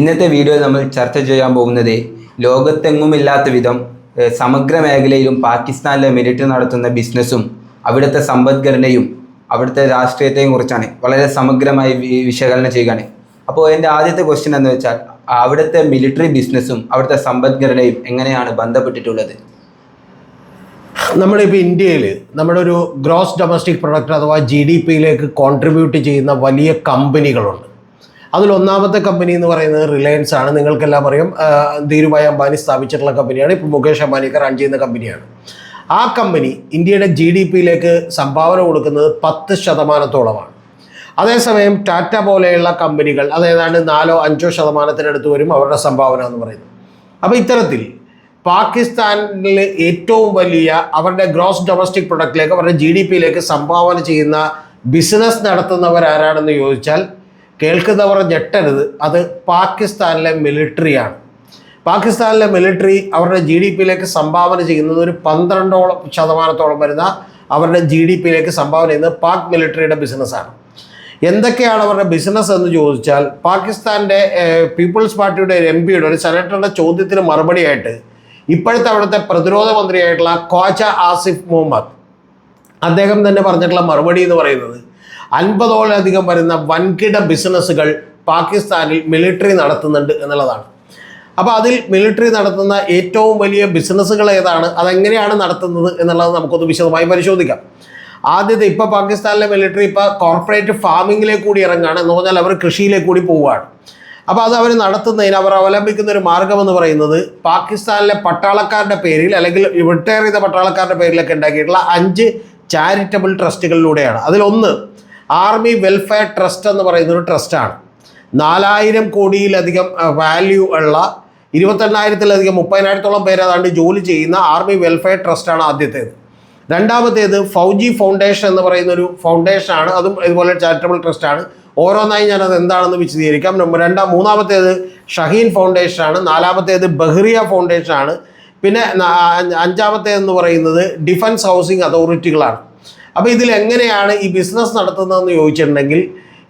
ഇന്നത്തെ വീഡിയോയിൽ നമ്മൾ ചർച്ച ചെയ്യാൻ പോകുന്നത് ലോകത്തെങ്ങുമില്ലാത്ത വിധം സമഗ്ര മേഖലയിലും പാകിസ്ഥാനിലെ മിലിറ്ററി നടത്തുന്ന ബിസിനസ്സും അവിടുത്തെ സമ്പദ്ഘടനയും അവിടുത്തെ രാഷ്ട്രീയത്തെയും കുറിച്ചാണ്. വളരെ സമഗ്രമായി വിശകലനം ചെയ്യുകയാണ്. അപ്പോൾ എന്റെ ആദ്യത്തെ ക്വസ്റ്റ്യൻ എന്ന് വെച്ചാൽ അവിടുത്തെ മിലിറ്ററി ബിസിനസ്സും അവിടുത്തെ സമ്പദ്ഘടനയും എങ്ങനെയാണ് ബന്ധപ്പെട്ടിട്ടുള്ളത്? നമ്മളിപ്പോൾ ഇന്ത്യയിൽ നമ്മുടെ ഒരു ഗ്രോസ് ഡൊമസ്റ്റിക് പ്രൊഡക്റ്റ് അഥവാ ജി ഡി പിയിലേക്ക് കോൺട്രിബ്യൂട്ട് ചെയ്യുന്ന വലിയ കമ്പനികളുണ്ട് അതിൽ ഒന്നാമത്തെ കമ്പനി എന്ന് പറയുന്നത് റിലയൻസ് ആണ്. നിങ്ങൾക്കെല്ലാം അറിയാം ധീരുഭായ് അംബാനി സ്ഥാപിച്ചിട്ടുള്ള കമ്പനിയാണ് ഇപ്പോൾ മുകേഷ് അംബാനിയൊക്കെ റൺ ചെയ്യുന്ന കമ്പനിയാണ് ആ കമ്പനി ഇന്ത്യയുടെ ജി ഡി പിയിലേക്ക് സംഭാവന കൊടുക്കുന്നത് പത്ത് ശതമാനത്തോളമാണ്. അതേസമയം ടാറ്റ പോലെയുള്ള കമ്പനികൾ അതേതാണ്ട് നാലോ അഞ്ചോ ശതമാനത്തിനടുത്ത് വരും അവരുടെ സംഭാവന എന്ന് പറയുന്നത്. അപ്പോൾ ഇത്തരത്തിൽ പാകിസ്ഥാനിൽ ഏറ്റവും വലിയ അവരുടെ ഗ്രോസ് ഡൊമസ്റ്റിക് പ്രൊഡക്റ്റിലേക്ക് അവരുടെ ജി ഡി പിയിലേക്ക് സംഭാവന ചെയ്യുന്ന ബിസിനസ് നടത്തുന്നവർ ആരാണെന്ന് ചോദിച്ചാൽ കേൾക്കുന്നവർ ഞെട്ടരുത്. അത് പാകിസ്ഥാനിലെ മിലിറ്ററിയാണ് പാകിസ്ഥാനിലെ മിലിറ്ററി അവരുടെ ജി ഡി പിയിലേക്ക് സംഭാവന ചെയ്യുന്നത് ഒരു പന്ത്രണ്ടോളം ശതമാനത്തോളം വരുന്ന അവരുടെ ജി ഡി പിയിലേക്ക് സംഭാവന ചെയ്യുന്നത് പാക് മിലിറ്ററിയുടെ ബിസിനസ്സാണ്. എന്തൊക്കെയാണ് അവരുടെ ബിസിനസ് എന്ന് ചോദിച്ചാൽ പാകിസ്ഥാന്റെ പീപ്പിൾസ് പാർട്ടിയുടെ ഒരു എം പിയുടെ ഒരു സെനറ്ററുടെ ചോദ്യത്തിന് മറുപടിയായിട്ട് ഇപ്പോഴത്തെ അവിടുത്തെ പ്രതിരോധ മന്ത്രിയായിട്ടുള്ള ക്വാച്ച ആസിഫ് മുഹമ്മദ് അദ്ദേഹം തന്നെ പറഞ്ഞിട്ടുള്ള മറുപടി എന്ന് പറയുന്നത് അൻപതോളധികം വരുന്ന വൻകിട ബിസിനസ്സുകൾ പാകിസ്ഥാനിൽ മിലിറ്ററി നടത്തുന്നുണ്ട് എന്നുള്ളതാണ്. അപ്പോൾ അതിൽ മിലിറ്ററി നടത്തുന്ന ഏറ്റവും വലിയ ബിസിനസ്സുകൾ ഏതാണ്? അതെങ്ങനെയാണ് നടത്തുന്നത് എന്നുള്ളത് നമുക്കൊന്ന് വിശദമായി പരിശോധിക്കാം. ആദ്യത്തെ ഇപ്പോൾ പാകിസ്ഥാനിലെ മിലിറ്ററി ഇപ്പോൾ കോർപ്പറേറ്റ് ഫാമിങ്ങിലേക്ക് കൂടി ഇറങ്ങുകയാണ് എന്ന് പറഞ്ഞാൽ അവർ കൃഷിയിലേക്ക് കൂടി പോവുകയാണ്. അപ്പോൾ അത് അവർ നടത്തുന്നതിന് അവർ അവലംബിക്കുന്ന ഒരു മാർഗം എന്ന് പറയുന്നത് പാകിസ്ഥാനിലെ പട്ടാളക്കാരുടെ പേരിൽ അല്ലെങ്കിൽ റിട്ടയർ ചെയ്ത പട്ടാളക്കാരുടെ പേരിലൊക്കെ ഉണ്ടാക്കിയിട്ടുള്ള അഞ്ച് ചാരിറ്റബിൾ ട്രസ്റ്റുകളിലൂടെയാണ്. അതിലൊന്ന് ആർമി വെൽഫെയർ ട്രസ്റ്റ് എന്ന് പറയുന്ന ഒരു ട്രസ്റ്റാണ് നാലായിരം കോടിയിലധികം വാല്യൂ ഉള്ള ഇരുപത്തെണ്ണായിരത്തിലധികം മുപ്പതിനായിരത്തോളം പേര് ഏതാണ്ട് ജോലി ചെയ്യുന്ന ആർമി വെൽഫെയർ ട്രസ്റ്റാണ് ആദ്യത്തേത്. രണ്ടാമത്തേത് ഫൗജി ഫൗണ്ടേഷൻ എന്ന് പറയുന്ന ഒരു ഫൗണ്ടേഷനാണ് അതും ഇതുപോലെ ചാരിറ്റബിൾ ട്രസ്റ്റാണ് ഓരോന്നായി ഞാനത് എന്താണെന്ന് വിശദീകരിക്കാം. രണ്ടാം മൂന്നാമത്തേത് ഷഹീൻ ഫൗണ്ടേഷനാണ് നാലാമത്തേത് ബഹ്റിയ ഫൗണ്ടേഷനാണ് പിന്നെ അഞ്ചാമത്തേതെന്ന് പറയുന്നത് ഡിഫൻസ് ഹൗസിംഗ് അതോറിറ്റികളാണ് അപ്പോൾ ഇതിൽ എങ്ങനെയാണ് ഈ ബിസിനസ് നടത്തുന്നതെന്ന് ചോദിച്ചിട്ടുണ്ടെങ്കിൽ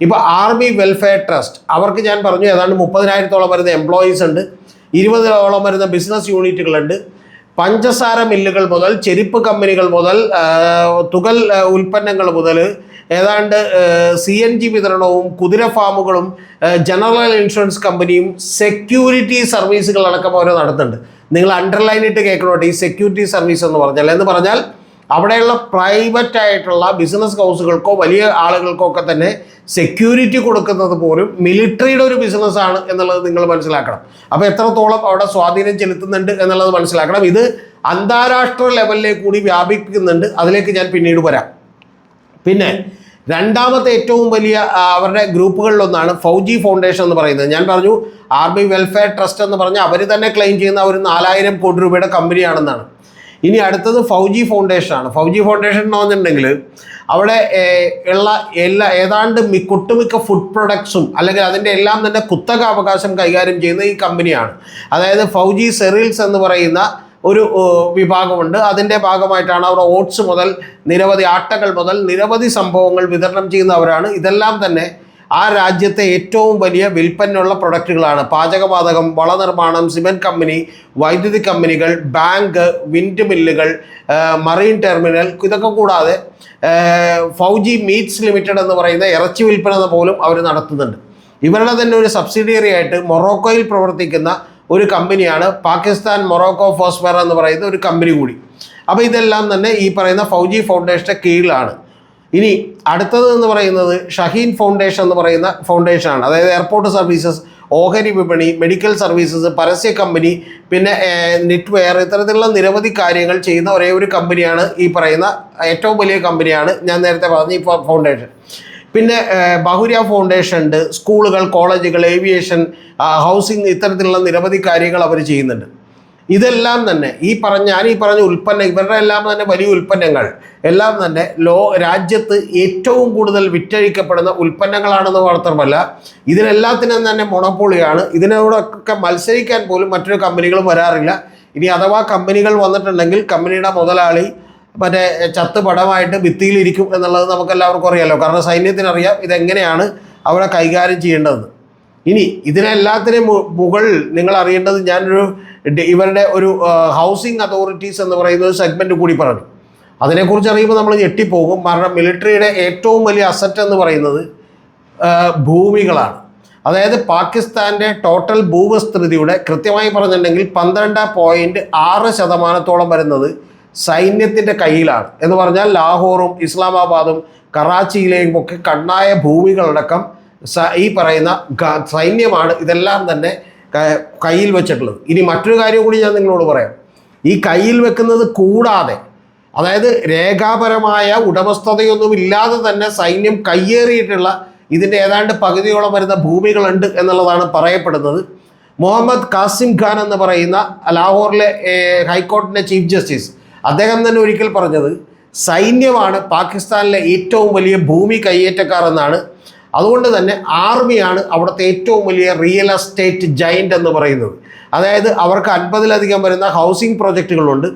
ഇപ്പോൾ ആർമി വെൽഫെയർ ട്രസ്റ്റ് അവർക്ക് ഞാൻ പറഞ്ഞു ഏതാണ്ട് മുപ്പതിനായിരത്തോളം വരുന്ന എംപ്ലോയീസ് ഉണ്ട് ഇരുപതോളം വരുന്ന ബിസിനസ് യൂണിറ്റുകളുണ്ട് പഞ്ചസാര മില്ലുകൾ മുതൽ ചെരുപ്പ് കമ്പനികൾ മുതൽ തുകൽ ഉൽപ്പന്നങ്ങൾ മുതൽ ഏതാണ്ട് സി എൻ ജി വിതരണവും കുതിര ഫാമുകളും ജനറൽ ഇൻഷുറൻസ് കമ്പനിയും സെക്യൂരിറ്റി സർവീസുകൾ അടക്കം അവർ നടത്തുന്നുണ്ട്. നിങ്ങൾ അണ്ടർലൈൻ ഇട്ട് കേൾക്കണോട്ടെ ഈ സെക്യൂരിറ്റി സർവീസ് എന്ന് പറഞ്ഞാൽ? എന്ന് പറഞ്ഞാൽ അവിടെയുള്ള പ്രൈവറ്റ് ആയിട്ടുള്ള ബിസിനസ് ഹൗസുകൾക്കോ വലിയ ആളുകൾക്കോ ഒക്കെ തന്നെ സെക്യൂരിറ്റി കൊടുക്കുന്നത് പോലും മിലിറ്ററിയുടെ ഒരു ബിസിനസ്സാണ് എന്നുള്ളത് നിങ്ങൾ മനസ്സിലാക്കണം. അപ്പോൾ എത്രത്തോളം അവിടെ സ്വാധീനം ചെലുത്തുന്നുണ്ട് എന്നുള്ളത് മനസ്സിലാക്കണം. ഇത് അന്താരാഷ്ട്ര ലെവലിലേക്ക് കൂടി വ്യാപിക്കുന്നുണ്ട് അതിലേക്ക് ഞാൻ പിന്നീട് വരാം. പിന്നെ രണ്ടാമത്തെ ഏറ്റവും വലിയ അവരുടെ ഗ്രൂപ്പുകളിലൊന്നാണ് ഫൗജി ഫൗണ്ടേഷൻ എന്ന് പറയുന്നത്. ഞാൻ പറഞ്ഞു ആർമി വെൽഫെയർ ട്രസ്റ്റ് എന്ന് പറഞ്ഞാൽ അവർ തന്നെ ക്ലെയിം ചെയ്യുന്ന ഒരു നാലായിരം കോടി രൂപയുടെ കമ്പനിയാണെന്നാണ് ഇനി അടുത്തത് ഫൗജി ഫൗണ്ടേഷൻ ആണ്. ഫൗജി ഫൗണ്ടേഷൻ എന്ന് പറഞ്ഞിട്ടുണ്ടെങ്കിൽ അവിടെ ഉള്ള എല്ലാ ഏതാണ്ട് ഒട്ടുമിക്ക ഫുഡ് പ്രൊഡക്ട്സും അല്ലെങ്കിൽ അതിന്റെ എല്ലാം തന്നെ കുത്തക അവകാശം കൈകാര്യം ചെയ്യുന്ന ഈ കമ്പനിയാണ് അതായത് ഫൗജി സെറിൽസ് എന്ന് പറയുന്ന ഒരു വിഭാഗമുണ്ട്. അതിന്റെ ഭാഗമായിട്ടാണ് അവർ ഓട്സ് മുതൽ നിരവധി ആട്ടകൾ മുതൽ നിരവധി സംഭവങ്ങൾ വിതരണം ചെയ്യുന്നവരാണ്. ഇതെല്ലാം തന്നെ ആ രാജ്യത്തെ ഏറ്റവും വലിയ വിൽപ്പനയുള്ള പ്രൊഡക്റ്റുകളാണ്. പാചകവാതകം വളനിർമ്മാണം സിമെന്റ് കമ്പനി വൈദ്യുതി കമ്പനികൾ ബാങ്ക് വിൻഡ് മില്ലുകൾ മറീൻ ടെർമിനൽ ഇതൊക്കെ കൂടാതെ ഫൗജി മീറ്റ്സ് ലിമിറ്റഡ് എന്ന് പറയുന്ന ഇറച്ചി വിൽപ്പന പോലും അവർ നടത്തുന്നുണ്ട്. ഇവരുടെ തന്നെ ഒരു സബ്സിഡിയറി ആയിട്ട് മൊറോക്കോയിൽ പ്രവർത്തിക്കുന്ന ഒരു കമ്പനിയാണ് പാകിസ്ഥാൻ മൊറോക്കോ ഫോസ്ഫെയർ എന്ന് പറയുന്ന ഒരു കമ്പനി കൂടി. അപ്പോൾ ഇതെല്ലാം തന്നെ ഈ പറയുന്ന ഫൗജി ഫൗണ്ടേഷന്റെ കീഴിലാണ്. ഇനി അടുത്തത് എന്ന് പറയുന്നത് ഷഹീൻ ഫൗണ്ടേഷൻ എന്ന് പറയുന്ന ഫൗണ്ടേഷനാണ് അതായത് എയർപോർട്ട് സർവീസസ് ഓഹരി വിപണി മെഡിക്കൽ സർവീസസ് പരസ്യ കമ്പനി പിന്നെ നെറ്റ്വെയർ ഇത്തരത്തിലുള്ള നിരവധി കാര്യങ്ങൾ ചെയ്യുന്ന ഒരേ ഒരു കമ്പനിയാണ് ഈ പറയുന്ന ഏറ്റവും വലിയ കമ്പനിയാണ് ഞാൻ നേരത്തെ പറഞ്ഞ ഈ ഫൗണ്ടേഷൻ പിന്നെ ബഹുര്യ ഫൗണ്ടേഷൻ ഉണ്ട് സ്കൂളുകൾ കോളേജുകൾ ഏവിയേഷൻ ഹൗസിംഗ് ഇത്തരത്തിലുള്ള നിരവധി കാര്യങ്ങൾ അവർ ചെയ്യുന്നുണ്ട്. ഇതെല്ലാം തന്നെ ഈ പറഞ്ഞ ഞാൻ ഈ പറഞ്ഞ ഉൽപ്പന്നം ഇവരുടെ എല്ലാം തന്നെ വലിയ ഉൽപ്പന്നങ്ങൾ. എല്ലാം തന്നെ ലോ രാജ്യത്ത് ഏറ്റവും കൂടുതൽ വിറ്റഴിക്കപ്പെടുന്ന ഉൽപ്പന്നങ്ങളാണെന്ന് മാത്രമല്ല ഇതിനെല്ലാത്തിനും തന്നെ മൊണപ്പൊളിയാണ് ഇതിനോടൊക്കെ മത്സരിക്കാൻ പോലും മറ്റൊരു കമ്പനികളും വരാറില്ല. ഇനി അഥവാ കമ്പനികൾ വന്നിട്ടുണ്ടെങ്കിൽ കമ്പനിയുടെ മുതലാളി മറ്റേ ചത്ത് പടമായിട്ട് ഭിത്തിയിലിരിക്കും എന്നുള്ളത് നമുക്കെല്ലാവർക്കും അറിയാലോ. കാരണം സൈന്യത്തിനറിയാം ഇതെങ്ങനെയാണ് അവരെ കൈകാര്യം ചെയ്യേണ്ടതെന്ന്. ഇനി ഇതിനെല്ലാത്തിനും മുകൾ നിങ്ങൾ അറിയേണ്ടത് ഞാനൊരു ഇവരുടെ ഒരു ഹൗസിംഗ് അതോറിറ്റീസ് എന്ന് പറയുന്ന ഒരു സെഗ്മെന്റ് കൂടി പറഞ്ഞു. അതിനെക്കുറിച്ച് അറിയുമ്പോൾ നമ്മൾ ഞെട്ടിപ്പോകും. കാരണം മിലിറ്ററിയുടെ ഏറ്റവും വലിയ അസറ്റ് എന്ന് പറയുന്നത് ഭൂമികളാണ്. അതായത് പാകിസ്ഥാന്റെ ടോട്ടൽ ഭൂവിസ്തൃതിയുടെ കൃത്യമായി പറഞ്ഞിട്ടുണ്ടെങ്കിൽ പന്ത്രണ്ട് പോയിന്റ് ആറ് ശതമാനത്തോളം വരുന്നത് സൈന്യത്തിന്റെ കയ്യിലാണ്. എന്ന് പറഞ്ഞാൽ ലാഹോറും ഇസ്ലാമാബാദും കറാച്ചിയിലെയും ഒക്കെ കണ്ണായ ഭൂമികളടക്കം ഈ പറയുന്ന സൈന്യമാണ് ഇതെല്ലാം തന്നെ കയ്യിൽ വെച്ചിട്ടുള്ളത്. ഇനി മറ്റൊരു കാര്യം കൂടി ഞാൻ നിങ്ങളോട് പറയാം. ഈ കയ്യിൽ വെക്കുന്നത് കൂടാതെ അതായത് രേഖാപരമായ ഉടമസ്ഥതയൊന്നും ഇല്ലാതെ തന്നെ സൈന്യം കയ്യേറിയിട്ടുള്ള ഇതിന്റെ ഏതാണ്ട് പകുതിയോളം വരുന്ന ഭൂമികളുണ്ട് എന്നുള്ളതാണ് പറയപ്പെടുന്നത്. മുഹമ്മദ് കാസിം ഖാൻ എന്ന് പറയുന്ന ലാഹോറിലെ ഹൈക്കോടതിന്റെ ചീഫ് ജസ്റ്റിസ് അദ്ദേഹം തന്നെ ഒരിക്കൽ പറഞ്ഞത് സൈന്യമാണ് പാകിസ്ഥാനിലെ ഏറ്റവും വലിയ ഭൂമി കയ്യേറ്റക്കാർ എന്നാണ് അതുകൊണ്ട് തന്നെ ആർമിയാണ് അവിടുത്തെ ഏറ്റവും വലിയ റിയൽ എസ്റ്റേറ്റ് ജൈന്റ് എന്ന് പറയുന്നത്. അതായത് അവർക്ക് അൻപതിലധികം വരുന്ന ഹൗസിംഗ് പ്രൊജക്റ്റുകളുണ്ട്